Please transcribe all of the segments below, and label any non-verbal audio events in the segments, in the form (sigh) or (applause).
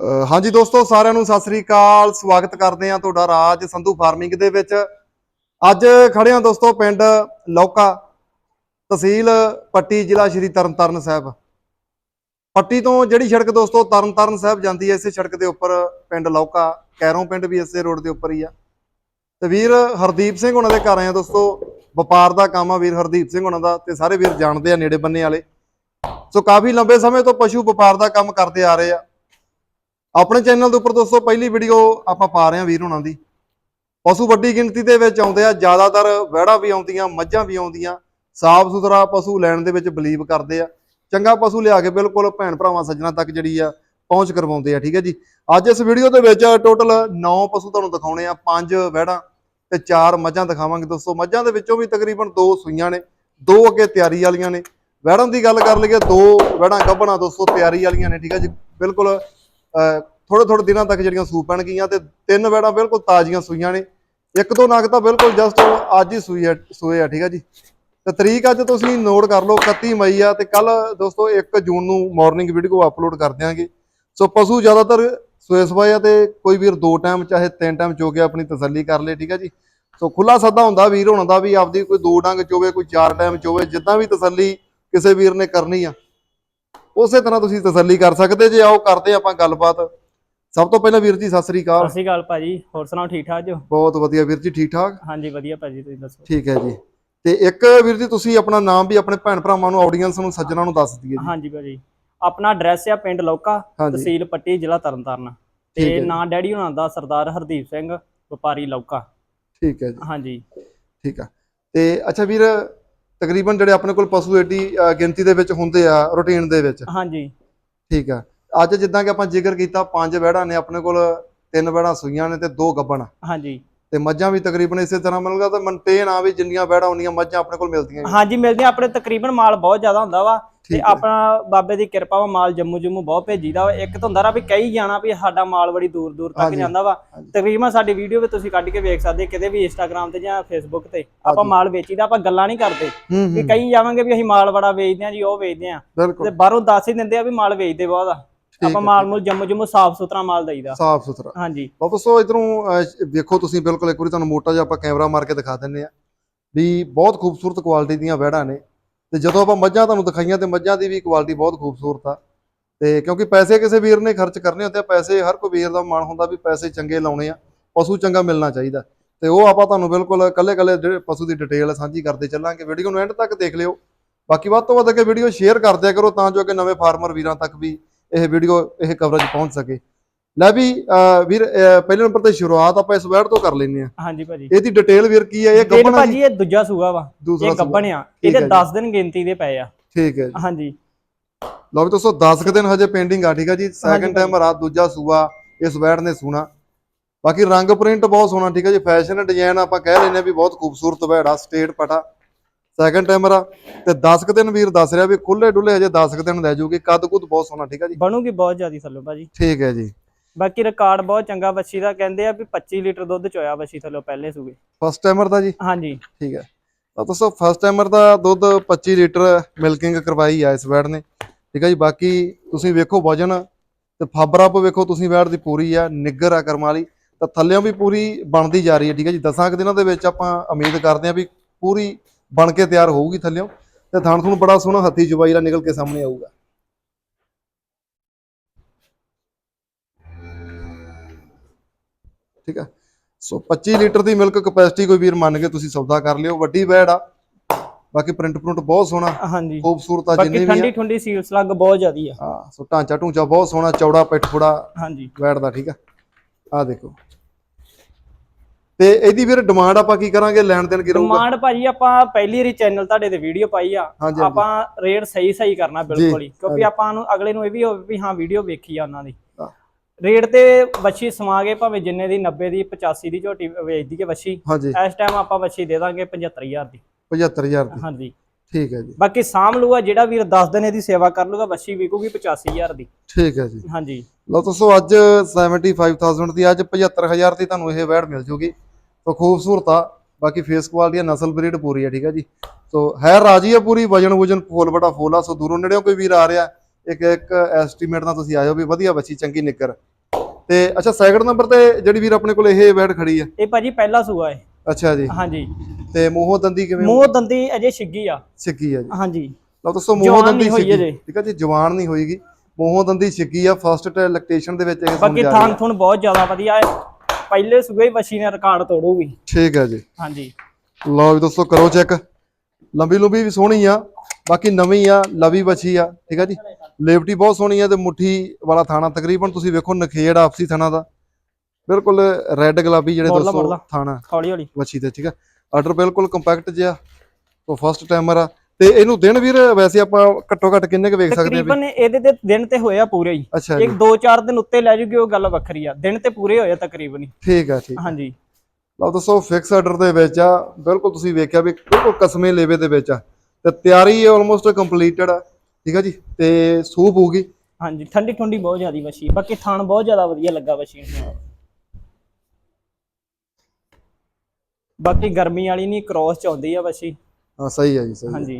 ਅਹ ਹਾਂਜੀ ਦੋਸਤੋ, ਸਾਰਿਆਂ ਨੂੰ ਸਤਿ ਸ੍ਰੀ ਅਕਾਲ। ਸਵਾਗਤ ਕਰਦੇ ਹਾਂ ਤੁਹਾਡਾ ਰਾਜ ਸੰਧੂ ਫਾਰਮਿੰਗ ਦੇ ਵਿੱਚ। ਅੱਜ ਖੜੇ ਹਾਂ ਦੋਸਤੋ, ਪਿੰਡ ਲੌਕਾ, ਤਹਿਸੀਲ ਪੱਟੀ, ਜ਼ਿਲ੍ਹਾ ਸ਼੍ਰੀ ਤਰਨਤਾਰਨ ਸਾਹਿਬ। ਪੱਟੀ ਤੋਂ ਜਿਹੜੀ ਸੜਕ ਦੋਸਤੋ, ਤਰਨਤਾਰਨ ਸਾਹਿਬ ਜਾਂਦੀ ਹੈ, ਇਸੇ ਸੜਕ ਦੇ ਉੱਪਰ ਪਿੰਡ ਲੌਕਾ, ਕੈਰੋਂ ਪਿੰਡ ਵੀ ਇਸੇ ਰੋਡ ਦੇ ਉੱਪਰ ਹੀ ਆ। ਤੇ ਵੀਰ ਹਰਦੀਪ ਸਿੰਘ ਉਹਨਾਂ ਦੇ ਘਰ ਆਏ ਆ ਦੋਸਤੋ। ਵਪਾਰ ਦਾ ਕੰਮ ਆ ਵੀਰ ਹਰਦੀਪ ਸਿੰਘ ਉਹਨਾਂ ਦਾ, ਤੇ ਸਾਰੇ ਵੀਰ ਜਾਣਦੇ ਆ ਨੇੜੇ ਬੰਨੇ ਵਾਲੇ। ਸੋ ਕਾਫੀ ਲੰਬੇ ਸਮੇਂ ਤੋਂ ਪਸ਼ੂ ਵਪਾਰ ਦਾ ਕੰਮ ਕਰਦੇ ਆ ਰਹੇ ਆ। ਆਪਣੇ ਚੈਨਲ ਦੇ ਉੱਪਰ ਦੋਸਤੋ, ਪਹਿਲੀ ਵੀਡੀਓ ਆਪਾਂ ਪਾ ਰਹੇ ਹਾਂ ਵੀਰ ਹੁਣਾਂ ਦੀ। ਪਸ਼ੂ ਵੱਡੀ ਗਿਣਤੀ ਦੇ ਵਿੱਚ ਆਉਂਦੇ ਆ, ਜ਼ਿਆਦਾਤਰ ਵਹਿੜਾ ਵੀ ਆਉਂਦੀਆਂ, ਮੱਝਾਂ ਵੀ ਆਉਂਦੀਆਂ, ਸਾਫ਼ ਸੁਥਰਾ ਪਸ਼ੂ ਲੈਣ ਦੇ ਵਿੱਚ ਬਲੀਵ ਕਰਦੇ ਆ। ਚੰਗਾ ਪਸ਼ੂ ਲਿਆ ਕੇ ਬਿਲਕੁਲ ਭੈਣ ਭਰਾਵਾਂ, ਸੱਜਣਾ ਤੱਕ ਜਿਹੜੀ ਆ, ਪਹੁੰਚ ਕਰਵਾਉਂਦੇ ਆ, ਠੀਕ ਹੈ ਜੀ? ਅੱਜ ਇਸ ਵੀਡੀਓ ਦੇ ਵਿੱਚ ਟੋਟਲ 9 ਪਸ਼ੂ ਤੁਹਾਨੂੰ ਦਿਖਾਉਣੇ ਆ 5 ਵਹਿੜਾਂ ਤੇ 4 ਮੱਝਾਂ ਦਿਖਾਵਾਂਗੇ ਦੋਸਤੋ। ਮੱਝਾਂ ਦੇ ਵਿੱਚੋਂ ਵੀ ਤਕਰੀਬਨ 2 ਸੂਈਆਂ ਨੇ, ਦੋ ਅੱਗੇ ਤਿਆਰੀ ਵਾਲੀਆਂ ਨੇ। ਵਹਿੜਾਂ ਦੀ ਗੱਲ ਕਰ ਲਈਏ, ਦੋ ਵਹਿੜਾਂ ਗੱਭਣਾ ਦੋਸਤੋ ਤਿਆਰੀ ਵਾਲੀਆਂ ਨੇ, ਠੀਕ ਹੈ ਜੀ? ਬਿਲਕੁਲ ਥੋੜੇ ਥੋੜੇ ਦਿਨਾਂ ਤੱਕ ਜਿਹੜੀਆਂ ਸੂ ਪੈਣਗੀਆਂ ਤੇ ਤਿੰਨ ਵੈੜਾਂ ਬਿਲਕੁਲ ਤਾਜ਼ੀਆਂ ਸੂਈਆਂ ਨੇ। ਇੱਕ ਤੋਂ ਨਗ ਤਾਂ ਬਿਲਕੁਲ ਜਸਟ ਅੱਜ ਹੀ ਸੂਈ ਹੈ, ਸੂਏ ਆ, ਠੀਕ ਆ ਜੀ। ਤੇ ਤਰੀਕ ਅੱਜ ਤੁਸੀਂ ਨੋਟ ਕਰ ਲਓ 31 ਮਈ ਆ ਤੇ ਕੱਲ ਦੋਸਤੋ 1 ਜੂਨ ਨੂੰ ਮਾਰਨਿੰਗ ਵੀਡੀਓ ਅਪਲੋਡ ਕਰ ਦਿਆਂਗੇ। ਸੋ ਪਸ਼ੂ ਜ਼ਿਆਦਾਤਰ ਸੋਏ ਸਵਾਏ ਆ ਤੇ ਕੋਈ ਵੀਰ ਦੋ ਟਾਈਮ ਚਾਹੇ ਤਿੰਨ ਟਾਈਮ ਚੋ ਕੇ ਆਪਣੀ ਤਸੱਲੀ ਕਰ ਲੇ, ਠੀਕ ਆ ਜੀ। ਸੋ ਖੁੱਲਾ ਸੱਦਾ ਹੁੰਦਾ ਵੀਰ ਹੋਣਾ ਦਾ ਵੀ ਆਪਦੀ ਕੋਈ ਦੋ ਡੰਗ ਚੋਵੇ, ਕੋਈ ਚਾਰ ਟਾਈਮ ਚੋਵੇ, ਜਿੱਦਾਂ ਵੀ ਤਸੱਲੀ ਕਿਸੇ ਵੀਰ ਨੇ ਕਰਨੀ ਆ। ਉਸੇ ਤਰ੍ਹਾਂ ਤੁਸੀਂ ਤਸੱਲੀ ਕਰ ਸਕਦੇ ਜੇ ਆਓ ਕਰਦੇ ਆਪਾਂ ਗੱਲਬਾਤ। ਸਭ ਤੋਂ ਪਹਿਲਾਂ ਵੀਰ ਜੀ ਸਤਿ ਸ੍ਰੀ ਅਕਾਲ। ਸਤਿ ਸ਼੍ਰੀ ਅਕਾਲ ਭਾਜੀ ਹੋਰ ਸੁਣਾਓ ਠੀਕ ਠਾਕ ਜੋ? ਬਹੁਤ ਵਧੀਆ ਵੀਰ ਜੀ ਠੀਕ ਠਾਕ? ਹਾਂਜੀ ਵਧੀਆ ਭਾਜੀ ਤੁਸੀਂ ਦੱਸੋ? ਠੀਕ ਹੈ ਜੀ। ਤੇ ਇੱਕ ਵੀਰ ਜੀ ਤੁਸੀਂ ਆਪਣਾ ਨਾਮ ਵੀ ਆਪਣੇ ਭੈਣ ਭਰਾਵਾਂ ਨੂੰ ਆਡੀਅנס ਨੂੰ ਸੱਜਣਾ ਨੂੰ ਦੱਸ ਦਈਏ ਜੀ। ਹਾਂਜੀ ਭਾਜੀ। ਆਪਣਾ ਐਡਰੈਸ ਆ ਪਿੰਡ ਲੌਕਾ ਤਹਿਸੀਲ ਪੱਟੀ ਜ਼ਿਲ੍ਹਾ ਤਰਨਤਾਰਨ। ਤੇ। ਨਾਂ ਡੈਡੀ ਹੁਣਾਂ ਦਾ ਸਰਦਾਰ ਹਰਦੀਪ ਸਿੰਘ ਵਪਾਰੀ ਲੌਕਾ। ਠੀਕ ਹੈ ਜੀ। ਹਾਂਜੀ। ਠੀਕ ਆ। ਤੇ ਅੱਛਾ ਵੀਰ ਤਕਰੀਬਨ ਜਿਹੜੇ ਆਪਣੇ ਕੋਲ ਪਸ਼ੂ ਏਡੀ ਅ, ਗਿਣਤੀ ਦੇ ਵਿੱਚ ਹੁੰਦੇ ਆ ਰੂਟੀਨ ਦੇ ਵਿੱਚ। ਹਾਂਜੀ। ਠੀਕ ਆ। ਅੱਜ ਜਿੱਦਾਂ ਕਿ ਆਪਾਂ ਜ਼ਿਕਰ ਕੀਤਾ ਪੰਜ ਵਹਿੜਾਂ ਨੇ ਆਪਣੇ ਕੋਲ ਤਿੰਨ ਵਹਿੜਾਂ ਸੂਈਆਂ ਨੇ ਤੇ ਦੋ ਗੱਬਣ ਹਾਂਜੀ। ਤੇ ਮੱਝਾਂ ਵੀ ਤਕਰੀਬਨ ਇਸੇ ਤਰ੍ਹਾਂ ਮਿਲੂਗਾ ਤਾਂ ਮੇਨਟੇਨ ਆ ਵੀ ਜਿੰਨੀਆਂ ਵਹਿੜਾਂ ਉਨੀਆਂ ਮੱਝਾਂ ਆਪਣੇ ਕੋਲ ਮਿਲਦੀਆਂ। ਹਾਂਜੀ ਮਿਲਦੇ ਆ ਆਪਣੇ ਤਕਰੀਬਨ ਮਾਲ ਬਹੁਤ ਜ਼ਿਆਦਾ ਹੁੰਦਾ ਵਾ। ਤੇ ਆਪਣਾ ਬਾਬੇ ਦੀ ਕਿਰਪਾ ਵਾ ਮਾਲ ਜੰਮੂ ਜੰਮੂ ਬਹੁਤ ਭੇਜੀਦਾ ਵਾ। ਇੱਕ ਤਾਂ ਹੁੰਦਾ ਰਾ ਵੀ ਕਈ ਜਾਣਾ ਵੀ ਸਾਡਾ ਮਾਲ ਬੜੀ ਦੂਰ ਦੂਰ ਤੱਕ ਜਾਂਦਾ ਵਾ। ਤਕਰੀਬਨ ਸਾਡੀ ਵੀਡੀਓ ਵੀ ਤੁਸੀਂ ਕੱਢ ਕੇ ਵੇਖ ਸਕਦੇ ਕਿਤੇ ਵੀ ਇੰਸਟਾਗ੍ਰam ਤੇ ਜਾਂ ਫੇਸਬੁੱਕ ਤੇ। ਆਪਾਂ। ਮਾਲ ਵੇਚੀਦਾ ਆਪਾਂ ਗੱਲਾਂ ਨਹੀਂ ਕਰਦੇ। ਵੀ ਕਈ ਜਾਵਾਂਗੇ ਵੀ ਅਸੀਂ ਮਾਲ ਬੜਾ ਵੇਚਦੇ ਆ ਜੀ ਉਹ ਵੇਚਦੇ ਆ ਤੇ ਬਾਹਰੋਂ ਦੱਸ ਹੀ ਦਿੰਦੇ ਆ ਵੀ ਮਾਲ ਵੇਚਦੇ ਬਹੁਤ ਆ। ਆਪਾਂ ਮਾਲ ਮੂਲ ਜੰਮੂ ਜੰਮੂ ਸਾਫ਼ ਸੁਥਰਾ ਮਾਲ ਦਈਦਾ। ਸਾਫ਼ ਸੁਥਰਾ। ਹਾਂਜੀ। ਦੋਸਤੋ ਇਧਰੋਂ ਵੇਖੋ ਤੁਸੀਂ ਬਿਲਕੁਲ ਇੱਕ ਵਾਰੀ ਤੁਹਾਨੂੰ ਮੋਟਾ ਜਿਹਾ ਆਪਾਂ ਕੈਮਰਾ ਮਾਰ ਕੇ ਦਿਖਾ ਦਿੰਨੇ ਆ ਵੀ ਬਹੁਤ ਖੂਬਸੂਰਤ ਕੁਆਲਿਟੀ ਦੀਆਂ ਵਹਿੜਾਂ ਨੇ। ਤੇ ਜਦੋਂ ਆਪਾਂ ਮੱਝਾਂ ਤੁਹਾਨੂੰ ਦਿਖਾਈਆਂ ਤੇ ਮੱਝਾਂ ਦੀ ਵੀ ਕੁਆਲਿਟੀ ਬਹੁਤ ਖੂਬਸੂਰਤ ਆ। ਤੇ ਕਿਉਂਕਿ ਪੈਸੇ ਕਿਸੇ ਵੀਰ ਨੇ ਖਰਚ ਕਰਨੇ ਹੁੰਦੇ ਆ, ਪੈਸੇ ਹਰ ਕੋਈ ਵੀਰ ਦਾ ਮਨ ਹੁੰਦਾ ਵੀ ਪੈਸੇ ਚੰਗੇ ਲਾਉਣੇ ਆ, ਪਸ਼ੂ ਚੰਗਾ ਮਿਲਣਾ ਚਾਹੀਦਾ। ਤੇ ਉਹ ਆਪਾਂ ਤੁਹਾਨੂੰ ਬਿਲਕੁਲ ਕੱਲੇ ਕੱਲੇ ਪਸ਼ੂ ਦੀ ਡਿਟੇਲ ਸਾਂਝੀ ਕਰਦੇ ਚੱਲਾਂਗੇ। ਵੀਡੀਓ ਨੂੰ ਐਂਡ ਤੱਕ ਦੇਖ ਲਿਓ। ਬਾਕੀ ਵੱਧ ਤੋਂ ਵੱਧ ਅੱਗੇ ਵੀਡੀਓ ਸ਼ੇਅਰ ਕਰਦਿਆ ਕਰੋ ਤਾਂ ਜੋ ਕਿ ਨਵੇਂ ਫਾਰਮਰ ਵੀਰਾਂ ਤੱਕ ਵੀ ਇਹ ਵੀਡੀਓ ਇਹ ਕਵਰੇਜ ਪਹੁੰਚ ਸਕੇ। ਲੈ ਵੀ ਵੀਰ ਪਹਿਲੇ ਨੰਬਰ ਤੇ ਸ਼ੁਰੂਆਤ ਆਪਾਂ ਇਸ ਵੈਡ ਤੋਂ ਕਰ ਲੈਨੇ ਆ ਹਾਂਜੀ ਭਾਜੀ। ਇਹਦੀ ਡਿਟੇਲ ਵੀਰ ਕੀ ਹੈ? ਇਹ ਗੱਬਣਾ ਭਾਜੀ ਇਹ ਦੂਜਾ ਸੂਗਾ ਵਾ। ਇਹ ਗੱਬਣ ਆ। ਇਹਦੇ ਹੈ ਜੀ। 10 ਦਿਨ ਗਿਣਤੀ ਦੇ ਪਏ ਆ। ਠੀਕ ਹੈ ਜੀ। ਹਾਂਜੀ। ਲਓ ਵੀ ਦੋਸਤੋ 10 ਕੁ ਦਿਨ ਹਜੇ ਪੈਂਡਿੰਗ ਆ ਠੀਕ ਹੈ ਜੀ? ਸੈਕੰਡ ਟਾਈਮ ਰਾਤ ਦੂਜਾ ਸੂਆ ਇਸ ਵੈਡ ਨੇ ਸੂਣਾ। ਬਾਕੀ ਰੰਗ ਪ੍ਰਿੰਟ ਬਹੁਤ ਸੋਹਣਾ ਠੀਕ ਹੈ ਜੀ? ਫੈਸ਼ਨ ਡਿਜ਼ਾਈਨ ਆਪਾਂ ਕਹਿ ਲੈਨੇ ਆ ਵੀ ਬਹੁਤ ਖੂਬਸੂਰਤ ਵੈੜ ਆ ਸਟੇਟ ਪਟਾ। ਸੈਕੰਡ ਟਾਈਮਰ ਆ। ਤੇ 10 ਕੁ ਦਿਨ ਵੀਰ ਦੱਸ ਰਿਹਾ ਵੀ ਖੁੱਲੇ ਡੁੱਲੇ ਹਜੇ 10 ਕੁ ਦਿਨ ਲੈ ਜੂਗੀ ਕੱਦ ਕੁੱਦ ਬਹੁਤ ਸੋਹਣਾ ਠੀਕ ਹੈ ਜੀ? ਬਣੂਗੀ ਬਹੁਤ ਜ਼ਿਆਦੀ ਥੱਲੋਂ ਭਾਜੀ। ਠੀਕ ਹੈ ਜੀ। ਬਾਕੀ ਰਿਕਾਰਡ ਬਹੁਤ ਚੰਗਾ ਵੱਛੀ ਦਾ ਕਹਿੰਦੇ ਆ ਵੀ 25 ਲੀਟਰ ਦੁੱਧ ਚੋਇਆ ਵੱਛੀ ਥੱਲੋਂ ਪਹਿਲੇ ਸੂਗੇ ਫਸਟ ਟਾਈਮਰ ਦਾ ਜੀ? ਹਾਂਜੀ। ਠੀਕ ਹੈ। ਤਾਂ ਦੋਸਤੋ ਫਸਟ ਟਾਈਮਰ ਦਾ ਦੁੱਧ 25 ਲੀਟਰ ਮਿਲਕਿੰਗ ਕਰਵਾਈ ਆ ਇਸ ਵੈੜ ਨੇ। ਠੀਕ ਹੈ ਜੀ ਬਾਕੀ ਤੁਸੀਂ ਵੇਖੋ ਵਜਨ ਤੇ ਫਾਬਰਾ ਪੋ ਵੇਖੋ ਤੁਸੀਂ ਵੈੜ ਦੀ ਪੂਰੀ ਆ ਨਿੱਗਰ ਆ ਕਰਮ ਵਾਲੀ। ਤਾਂ ਥੱਲਿਓਂ ਵੀ ਪੂਰੀ ਬਣਦੀ ਜਾ ਰਹੀ ਹੈ ਠੀਕ ਹੈ ਜੀ। ਦਸਾਂ ਕੁ ਦਿਨਾਂ ਦੇ ਵਿੱਚ ਆਪਾਂ ਉਮੀਦ ਕਰਦੇ ਹਾਂ ਵੀ ਪੂਰੀ ਬਣ ਕੇ ਤਿਆਰ ਹੋਊਗੀ ਥੱਲਿਓਂ। ਤੇ ਥਣ ਤੁਹਾਨੂੰ ਬੜਾ ਸੋਹਣਾ ਹੱਥੀ ਜਵਾਈ ਦਾ ਨਿਕਲ ਕੇ ਸਾਹਮਣੇ ਆਊਗਾ। ਠੀਕ ਹੈ ਸੋ 25 ਲੀਟਰ ਦੀ ਮਿਲਕ ਕਪੈਸਿਟੀ ਕੋਈ ਵੀਰ ਮੰਨ ਕੇ ਤੁਸੀਂ ਸੌਦਾ ਕਰ ਲਿਓ। ਵੱਡੀ ਵੈੜ ਆ। ਬਾਕੀ ਪ੍ਰਿੰਟ ਪ੍ਰਿੰਟ ਬਹੁਤ ਸੋਹਣਾ। ਹਾਂਜੀ। ਖੂਬਸੂਰਤ ਆ ਜਿੰਨੀ ਵੀ ਆ। ਠੰਡੀ ਠੰਡੀ ਸੀਲ ਸਲੱਗ ਬਹੁਤ ਜ਼ਿਆਦੀ ਆ। ਹਾਂ ਸੋ ਢਾਂਚਾ ਢੂੰਚਾ ਬਹੁਤ ਸੋਹਣਾ ਚੌੜਾ ਪਿੱਠ ਥੋੜਾ ਹਾਂਜੀ। ਵੈੜ ਦਾ ਠੀਕ ਆ? ਆ ਦੇਖੋ। ਤੇ ਇਹਦੀ ਵੀਰ ਡਿਮਾਂਡ ਆਪਾਂ ਕੀ ਕਰਾਂਗੇ? ਲੈਣ ਦੇਣ ਕੀ ਰਹੂਗਾ? ਡਿਮਾਂਡ ਭਾਜੀ ਆਪਾਂ ਪਹਿਲੀ ਵਾਰੀ ਚੈਨਲ ਤੁਹਾਡੇ ਤੇ ਵੀਡੀਓ ਪਾਈ ਆ। ਆਪਾਂ ਰੇਟ ਸਹੀ ਸਹੀ ਕਰਨਾ ਬਿਲਕੁਲ ਹੀ। ਕਿਉਂਕਿ ਆਪਾਂ ਨੂੰ ਅਗਲੇ ਨੂੰ ਇਹ ਵੀ ਹੋਵੇ ਵੀ ਹਾਂ ਵੀਡੀਓ ਵੇਖੀ ਆ ਉਹਨਾਂ ਦੀ। ਰੇਟ ਤੇ ਵੱਛੀ ਸਮਾਗੇ ਭਾਵੇਂ ਜਿੰਨੇ ਦੀ 90 ਦੀ 85 ਦੀ ਝੋਟੀ ਵੇਚਦੀ ਹੈ ਵੱਛੀ। ਹਾਂਜੀ। ਇਸ ਟਾਈਮ ਆਪਾਂ ਵੱਛੀ ਦੇ ਦਾਂਗੇ 75000 ਦੀ। 75000 ਦੀ। ਹਾਂਜੀ। ਠੀਕ ਹੈ ਜੀ। ਬਾਕੀ ਸਾਂਭ ਲੂਗਾ ਜਿਹੜਾ ਵੀਰ 10 ਦਿਨ ਇਹਦੀ ਸੇਵਾ ਕਰ ਲੂਗਾ ਵੱਛੀ ਵਿਕੂਗੀ 85000 ਦੀ। ਠੀਕ ਹੈ ਜੀ। ਹਾਂਜੀ। ਲਓ ਦੋਸਤੋ ਅੱਜ 75000 ਦੀ ਅੱਜ 75000 ਦੀ ਤੁਹਾਨੂੰ ਇਹ ਵੈੜ ਮਿਲ ਜੂਗੀ। ਸੋ ਖੂਬਸੂਰਤ ਆ। ਬਾਕੀ ਫੇਸ ਕੁਆਲਿਟੀ ਆ ਨਸਲ ਬਰੀਡ ਪੂਰੀ ਆ ਠੀਕ ਹੈ ਜੀ। ਸੋ ਹੈ ਰਾਜੀ ਆ ਪੂਰੀ ਵਜਨ ਵਜਨ ਫੁੱਲ ਬੜਾ ਫੁੱਲ ਆ। ਸੋ ਦੂਰੋਂ ਨੇੜਿਓਂ ਕੋਈ ਵੀਰ ਆ ਰਿਹਾ ਇੱਕ ਇੱਕ ਐਸਟੀਮੇਟ ਨਾਲ ਤੁਸੀਂ ਆਇਓ ਵੀ ਵਧੀਆ ਬੱਚੀ ਚੰਗੀ ਨਿੱਕਰ। ਤੇ ਅੱਛਾ ਸੈਕਿੰਡ ਨੰਬਰ ਤੇ ਜਿਹੜੀ ਵੀਰ ਆਪਣੇ ਕੋਲ ਇਹ ਬੈਡ ਖੜੀ ਆ। ਇਹ ਭਾਜੀ ਪਹਿਲਾ ਸੂਆ ਹੈ ਅੱਛਾ ਜੀ। ਹਾਂਜੀ। ਤੇ ਮੂੰਹੋਂ ਦੰਦੀ ਕਿਵੇਂ ਮੂੰਹ ਦੰਦੀ ਅਜੇ ਛਿੱਗੀ ਆ। ਛਿੱਕੀ ਆ ਜੀ। ਹਾਂਜੀ। ਲਓ ਦੋਸਤੋ ਮੂੰਹੋਂ ਦੰਦੀ ਅਜੇ। ਠੀਕ ਆ ਜੀ ਜਵਾਨ ਨਹੀਂ ਹੋਈਗੀ। ਮੂੰਹੋਂ ਦੰਦੀ ਛਿੱਕੀ ਆ ਫਸਟ ਲੈਕਟੇਸ਼ਨ ਦੇ ਵਿੱਚ ਇਹ ਬਾਕੀ ਸਮਝ ਆ ਥਾਂ ਥੁਣ ਬਹੁਤ ਜ਼ਿਆਦਾ ਵਧੀਆ ਹੈ। ਪਹਿਲੇ ਸੂਏ ਵਸ਼ੀ ਨੇ ਰਿਕਾਰਡ ਤੋੜੂਗੀ। ਠੀਕ ਹੈ ਜੀ। ਹਾਂਜੀ। ਲਓ ਵੀ ਦੋਸਤੋ ਕਰੋ ਚੈੱਕ ਲੰਬੀ ਲੰਬੀ ਵੀ ਸੋਹਣੀ ਆ ਬਾਕੀ ਨਵੀਂ ਆ ਲਵੀ ਬੱਚੀ ਆ। ਠੀਕ ਆ ਜੀ। ਲੇਵਟੀ ਬਹੁਤ ਸੋਹਣੀ ਆ ਤੇ ਮੁੱਠੀ ਵਾਲਾ ਥਾਣਾ ਤਕਰੀਬਨ ਤੁਸੀਂ ਵੇਖੋ ਨਖੇੜ ਆਪਸੀ ਥਾਣਾ ਦਾ। ਬਿਲਕੁਲ ਰੈੱਡ ਗੁਲਾਬੀ ਜਿਹੜੇ ਦੋਸਤੋ। ਥਾਣਾ। ਹੌਲੀ ਹੌਲੀ। ਬੱਚੀ ਤੇ ਠੀਕ ਆ ਆਰਡਰ ਬਿਲਕੁਲ ਕੰਪੈਕਟ ਜਿਹਾ ਤੋਂ ਫਸਟ ਟਾਈਮਰ ਆ। ਤੇ ਇਹਨੂੰ ਦਿਨ ਵੀਰ ਵੈਸੇ ਆਪਾਂ ਘੱਟੋ ਘੱਟ ਕਿੰਨੇ ਕੁ ਵੇਖ ਸਕਦੇ ਆ ਤਕਰੀਬਨ ਇਹਦੇ ਤੇ ਦਿਨ ਤੇ ਹੋਇਆ ਪੂਰੇ ਹੀ। ਇੱਕ ਦੋ ਚਾਰ ਦਿਨ ਉੱਤੇ ਲੈ ਜੂਗੀ ਉਹ ਗੱਲ ਵੱਖਰੀ ਆ। ਦਿਨ ਤੇ ਪੂਰੇ ਹੋਏ ਆ ਤਕਰੀਬਨ ਹੀ। ਠੀਕ ਆ ਠੀਕ ਹਾਂਜੀ। ਲਓ ਦੋਸਤੋ ਫਿਕਸ ਆਰਡਰ ਦੇ ਵਿੱਚ ਆ। ਬਿਲਕੁਲ ਤੁਸੀਂ ਵੇਖਿਆ ਵੀ ਬਿਲਕੁਲ ਕਸਮੇ ਲੇਵੇ ਦੇ ਵਿੱਚ ਆ। ਤੇ ਤਿਆਰੀ ਆਲਮੋਸਟ ਕੰਪਲੀਟਡ ਆ। ਠੀਕ ਆ ਜੀ? ਤੇ ਸੂਪ ਹੋਊਗੀ ਹਾਂਜੀ ਠੰਡੀ ਠੰਡੀ ਬਹੁਤ ਜ਼ਿਆਦੀ ਵਸ਼ੀ ਬਾਕੀ ਥਾਣ ਬਹੁਤ ਜ਼ਿਆਦਾ ਵਧੀਆ ਲੱਗਾ ਵਸ਼ੀ ਨੂੰ। ਬਾਕੀ ਗਰਮੀ ਵਾਲੀ ਨਹੀਂ ਕ੍ਰੋਸ ਚ ਆਉਂਦੀ ਆ ਵਸ਼ੀ ਹਾਂ ਸਹੀ ਹੈ ਜੀ ਸਹੀ ਹਾਂਜੀ।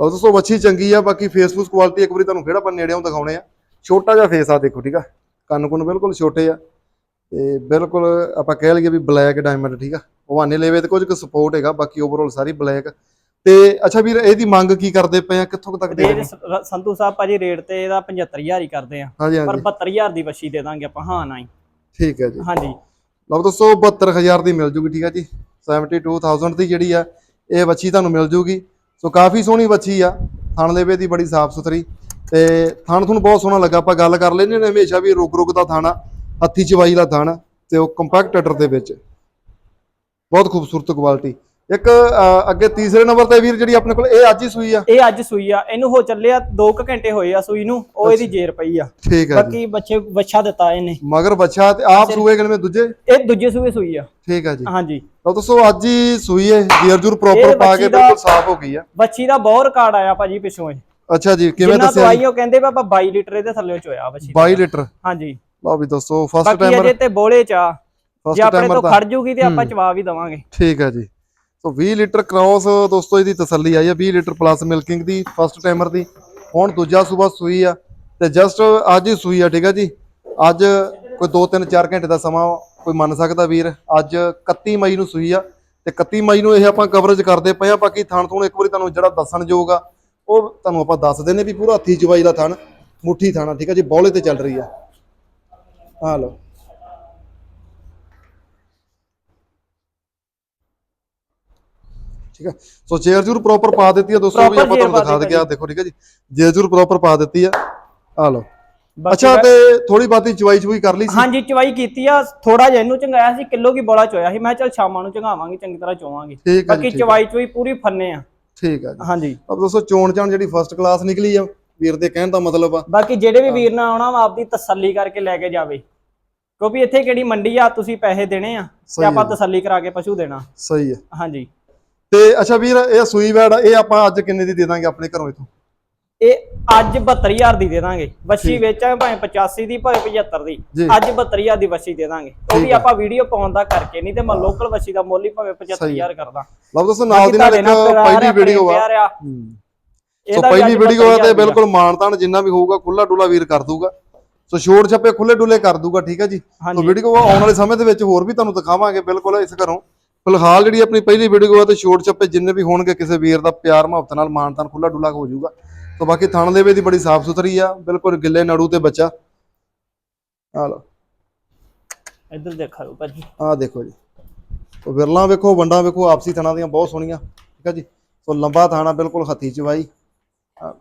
ਲਓ ਦੋਸਤੋ ਵੱਛੀ ਚੰਗੀ ਆ ਬਾਕੀ ਫੇਸਬੁੱਕ ਕੁਆਲਿਟੀ ਇੱਕ ਵਾਰੀ ਤੁਹਾਨੂੰ ਫੇਰ ਆਪਾਂ ਨੇੜਿਓਂ ਦਿਖਾਉਣੇ ਆ। ਛੋਟਾ ਜਿਹਾ ਫੇਸ ਆ ਦੇਖੋ ਠੀਕ ਆ? ਕੰਨ ਕੁੰਨ ਬਿਲਕੁਲ ਛੋਟੇ ਆ। ਤੇ ਬਿਲਕੁਲ ਆਪਾਂ ਕਹਿ ਲਈਏ ਵੀ ਬਲੈਕ ਡਾਇਮੰਡ ਠੀਕ ਆ? ਹਵਾਨੇ ਲੇਵੇ ਤੇ ਕੁਝ ਕੁ ਸਪੋਰਟ ਹੈਗਾ ਬਾਕੀ ਓਵਰਆਲ ਸਾਰੀ ਬਲੈਕ ਤੇ ਅੱਛਾ ਵੀਰ ਇਹਦੀ ਮੰਗ ਕੀ ਕਰਦੇ ਪਏ ਆ? ਕਿੱਥੋਂ ਤੱਕ ਦੇ ਦੇ ਸਾਹਿਬ ਭਾਜੀ ਰੇਟ ਤੇ ਇਹਦਾ 75000 ਹੀ ਕਰਦੇ ਆ। ਪਰ ਹਾਂਜੀ। 72000 ਦੀ ਵਸ਼ੀ ਦੇ ਦਾਂਗੇ ਆਪਾਂ। ਹਾਂ ਨਾ ਹੀ ਠੀਕ ਹੈ ਜੀ। ਹਾਂਜੀ। ਲਓ ਦੋਸਤੋ 72000 ਦੀ ਮਿਲ ਜੂਗੀ ਠੀਕ ਆ ਜੀ। 72000 ਦੀ ਜਿਹੜੀ ਆ ਇਹ ਬੱਚੀ ਤੁਹਾਨੂੰ ਮਿਲ ਜੂਗੀ। ਸੋ ਕਾਫੀ ਸੋਹਣੀ ਬੱਚੀ ਆ। ਥਣ ਲੇਵੇ ਦੀ ਬੜੀ ਸਾਫ਼ ਸੁਥਰੀ। ਤੇ ਥਣ ਤੁਹਾਨੂੰ ਬਹੁਤ ਸੋਹਣਾ ਲੱਗਾ। ਆਪਾਂ ਗੱਲ ਕਰ ਲੈਨੇ ਨੇ ਹਮੇਸ਼ਾ ਵੀ ਰੁਕ ਰੁਕ ਦਾ ਥਾਣਾ ਹੱਥੀ ਚਵਾਈ ਦਾ ਥਣ ਤੇ ਉਹ ਕੰਪੈਕਟ ਅਟਰ ਦੇ ਵਿੱਚ। ਬਹੁਤ ਖੂਬਸੂਰਤ ਕੁਆਲਿਟੀ ਇੱਕ ਅੱਗੇ ਤੀਸਰੇ ਨੰਬਰ ਤੇ ਵੀਰ ਜਿਹੜੀ ਆਪਣੇ ਕੋਲ ਇਹ ਅੱਜ ਹੀ ਸੂਈ ਆ? ਇਹ ਅੱਜ ਸੂਈ ਆ। ਇਹਨੂੰ ਹੋ ਚੱਲਿਆ 2 ਘੰਟੇ ਹੋਏ ਆ ਸੂਈ ਨੂੰ। ਉਹ ਇਹਦੀ ਜੇਰ ਪਈ ਆ। ਠੀਕ ਆ ਬਾਕੀ ਬੱਚੇ ਬੱਚਾ ਦਿੱਤਾ ਇਹਨੇ। ਮਗਰ ਬੱਚਾ ਤੇ ਆਪ ਸੂਏ ਕਿਵੇਂ ਦੂਜੇ? ਇਹ ਦੂਜੇ ਸੂਏ ਸੂਈ ਆ। ਠੀਕ ਆ ਜੀ। ਹਾਂਜੀ। ਲਓ ਦੋਸਤੋ ਅੱਜ ਹੀ ਸੂਈ ਹੈ ਜੇਰ ਜੂਰ ਪ੍ਰੋਪਰ ਪਾ ਕੇ ਬਿਲਕੁਲ ਸਾਫ਼ ਹੋ ਗਈ ਆ। ਬੱਚੀ ਦਾ ਬਹੁਤ ਰਿਕਾਰਡ ਆਇਆ ਭਾਜੀ ਪਿੱਛੋਂ ਇਹ। ਅੱਛਾ ਜੀ ਕਿਵੇਂ ਜਿੰਨਾ ਦੱਸਿਆ ਦਵਾਈ ਉਹ ਕਹਿੰਦੇ ਆਪਾਂ 22 ਲੀਟਰ ਇਹਦੇ ਥੱਲੇ ਚੋਇਆ ਬੱਚੀ ਦਾ। 22 ਲੀਟਰ? ਹਾਂਜੀ। ਲਓ ਵੀ ਦੋਸਤੋ ਫਸਟ ਬਾਕੀ ਟਾਈਮਰ ਅਜੇ ਤੇ ਬੋਲੇ ਚ ਆ। ਜੇ ਆਪਣੇ ਤੋਂ ਖੜ ਜੂਗੀ ਤੇ ਆਪਾਂ ਚਵਾ ਵੀ ਦਵਾਂਗੇ। ਠੀਕ ਹੈ ਜੀ। ਸੋ 20 ਲੀਟਰ ਕ੍ਰਾਸ ਦੋਸਤੋ ਇਹਦੀ ਤਸੱਲੀ ਆਈ ਹੈ 20 ਲੀਟਰ ਪਲੱਸ ਮਿਲਕਿੰਗ ਦੀ ਫਸਟ ਟਾਈਮਰ ਦੀ। ਹੁਣ ਦੂਜਾ ਸੂਬਾ ਸੂਈ ਆ, ਤੇ ਜਸਟ ਅੱਜ ਹੀ ਸੂਈ ਆ, ਠੀਕ ਹੈ ਜੀ। ਅੱਜ ਕੋਈ 2 3 4 ਘੰਟੇ ਦਾ ਸਮਾਂ ਕੋਈ ਮੰਨ ਸਕਦਾ ਵੀਰ। ਅੱਜ 31 ਮਈ ਨੂੰ ਸੂਈ ਆ, ਤੇ 31 ਮਈ ਨੂੰ ਇਹ ਆਪਾਂ ਕਵਰੇਜ ਕਰਦੇ ਪਏ ਆ। ਬਾਕੀ ਥਣ ਥੁਣ ਇੱਕ ਵਾਰੀ ਤੁਹਾਨੂੰ ਜਿਹੜਾ ਦੱਸਣ ਯੋਗ ਆ, ਉਹ ਤੁਹਾਨੂੰ ਆਪਾਂ ਦੱਸ ਦਿੰਨੇ ਵੀ ਪੂਰਾ ਹੱਥੀ ਚਵਾਈ ਦਾ ਥਣ, ਮੁੱਠੀ ਥਾਣਾ, ਠੀਕ ਆ ਜੀ, ਬੌਲੇ ਤੇ ਚੱਲ ਰਹੀ ਆ। ਆ ਲਓ। ਠੀਕ ਹੈ ਸੋ ਚੇਅਰ ਜੂਰ ਪ੍ਰੋਪਰ ਪਾ ਦਿੱਤੀ ਆ ਦੋਸਤੋ ਵੀ ਆਪਾਂ ਤੁਹਾਨੂੰ ਦਿਖਾ ਪਾ ਦੇ ਗਿਆ ਦੇਖੋ ਠੀਕ ਹੈ ਜੀ? ਚੇਅਰ ਜੂਰ ਪ੍ਰੋਪਰ ਪਾ ਦਿੱਤੀ ਆ ਆ ਲਓ। ਅੱਛਾ ਤੇ ਥੋੜੀ ਬਾਤੀ ਚਵਾਈ ਚਵਾਈ ਕਰ ਲਈ ਸੀ। ਹਾਂਜੀ ਚਵਾਈ ਕੀਤੀ ਆ। ਥੋੜਾ ਜਿਹਾ ਇਹਨੂੰ ਚੰਗਾਇਆ ਸੀ ਕਿਲੋ ਕੀ ਬੋਲਾ ਚੋਇਆ ਸੀ। ਮੈਂ ਚੱਲ ਸ਼ਾਮਾਂ ਨੂੰ ਚੰਗਾਵਾਂਗੇ ਚੰਗੀ ਤਰ੍ਹਾਂ ਚੋਵਾਂਗੇ। ਬਾਕੀ ਚਵਾਈ ਚੋਈ ਪੂਰੀ ਫੰਨੇ ਆ। ਠੀਕ ਹੈ ਜੀ। ਹਾਂਜੀ। ਅਬ ਦੋਸਤੋ ਚੋਣ ਚਾਣ ਜਿਹੜੀ ਫਸਟ ਕਲਾਸ ਨਿਕਲੀ ਆ ਵੀਰ ਦੇ ਕਹਿਣ ਦਾ ਮਤਲਬ ਆ। ਬਾਕੀ ਜਿਹੜੇ ਵੀ ਵੀਰ ਨਾਲ ਆਉਣਾ ਵਾ ਆਪਦੀ ਤਸੱਲੀ ਕਰਕੇ ਲੈ ਕੇ ਜਾਵੇ। ਕਿਉਂਕਿ ਇੱਥੇ ਕਿਹੜੀ ਮੰਡੀ ਆ ਤੁਸੀਂ ਪੈਸੇ ਦੇਣੇ ਆ ਤੇ ਆਪਾਂ। ਤਸੱਲੀ ਕਰਾ ਕੇ ਪਸ਼ੂ ਦੇਣਾ। ਸਹੀ ਹੈ ਹਾਂਜੀ। ਤੇ ਅੱਛਾ ਵੀਰ ਇਹ ਸੂਈ ਵੈੜ ਇਹ ਆਪਾਂ ਅੱਜ ਕਿੰਨੇ ਦੀ ਦੇ ਦਾਂਗੇ ਆਪਣੇ ਘਰੋਂ ਇਥੋਂ? ਇਹ ਅੱਜ 72000 ਦੀ ਦੇ ਦਾਂਗੇ। ਵੱਛੀ ਵੇਚਾਂਗੇ ਭਾਵੇਂ 85 ਦੀ ਭਾਵੇਂ 75 ਦੀ। ਅੱਜ 72000 ਦੀ ਵੱਛੀ ਦੇ ਦਾਂਗੇ। ਉਹ ਵੀ। ਆਪਾਂ ਵੀਡੀਓ ਪਾਉਣ ਦਾ ਕਰਕੇ ਨਹੀਂ ਤੇ ਮੈਂ ਲੋਕਲ ਵੱਛੀ ਦਾ ਮੁੱਲ ਹੀ ਭਾਵੇਂ 75000 ਕਰਦਾ। ਲਓ ਦੋਸਤੋ ਨਾਲ ਦੀ ਨਾਲ ਇੱਕ ਪਹਿਲੀ ਵੀਡੀਓ ਆ। ਸੋ ਪਹਿਲੀ ਵੀਡੀਓ ਆ 72,000 ਤੇ ਬਿਲਕੁਲ ਮਾਨਤਾਨ ਜਿੰਨਾ ਵੀ ਹੋਊਗਾ ਖੁੱਲਾ ਡੁੱਲਾ ਵੀਰ ਕਰ ਦੂਗਾ ਸੋ ਛੋੜ ਛੱਪੇ ਖੁੱਲੇ ਡੁੱਲੇ ਕਰ ਦੂਗਾ ਠੀਕ ਹੈ ਜੀ? ਸੋ ਵੀਡੀਓ ਆਉਣ ਵਾਲੇ ਸਮੇਂ ਦੇ ਵਿੱਚ ਹੋਰ ਵੀ ਤੁਹਾਨੂੰ ਦਿਖਾਵਾਂਗੇ ਬਿਲਕੁਲ ਇਸ ਘਰੋਂ। ਫਿਲਹਾਲ ਜਿਹੜੀ ਆਪਣੀ ਪਹਿਲੀ ਵੀਡੀਓ ਆ ਤੇ ਛੋੜ ਛੱਪੇ ਜਿੰਨੇ ਵੀ ਹੋਣਗੇ ਕਿਸੇ ਵੀਰ ਦਾ ਪਿਆਰ ਮੁਹੱਬਤ ਨਾਲ ਮਾਨਤਾਨ ਖੁੱਲਾ ਡੁੱਲਾ ਹੋ ਜਾਊਗਾ। ਸੋ ਬਾਕੀ ਥਣ ਦੇਵੇ ਦੀ ਬੜੀ ਸਾਫ਼ ਸੁਥਰੀ ਆ ਬਿਲਕੁਲ ਗਿੱਲੇ ਨੜੂ ਤੇ ਬੱਚਾ। ਆ ਲਓ। ਇੱਧਰ ਦੇਖਾ ਭਾਜੀ। ਆ ਦੇਖੋ ਜੀ। ਸੋ ਵਿਰਲਾ ਵੇਖੋ ਵੰਡਾ ਵੇਖੋ ਆਪਸੀ ਥਣਾਂ ਦੀਆਂ ਬਹੁਤ ਸੋਹਣੀਆਂ ਠੀਕ ਹੈ ਜੀ। ਸੋ ਲੰਬਾ ਥਾਣਾ ਬਿਲਕੁਲ ਹੱਥੀ ਚਵਾਈ ਆਹ।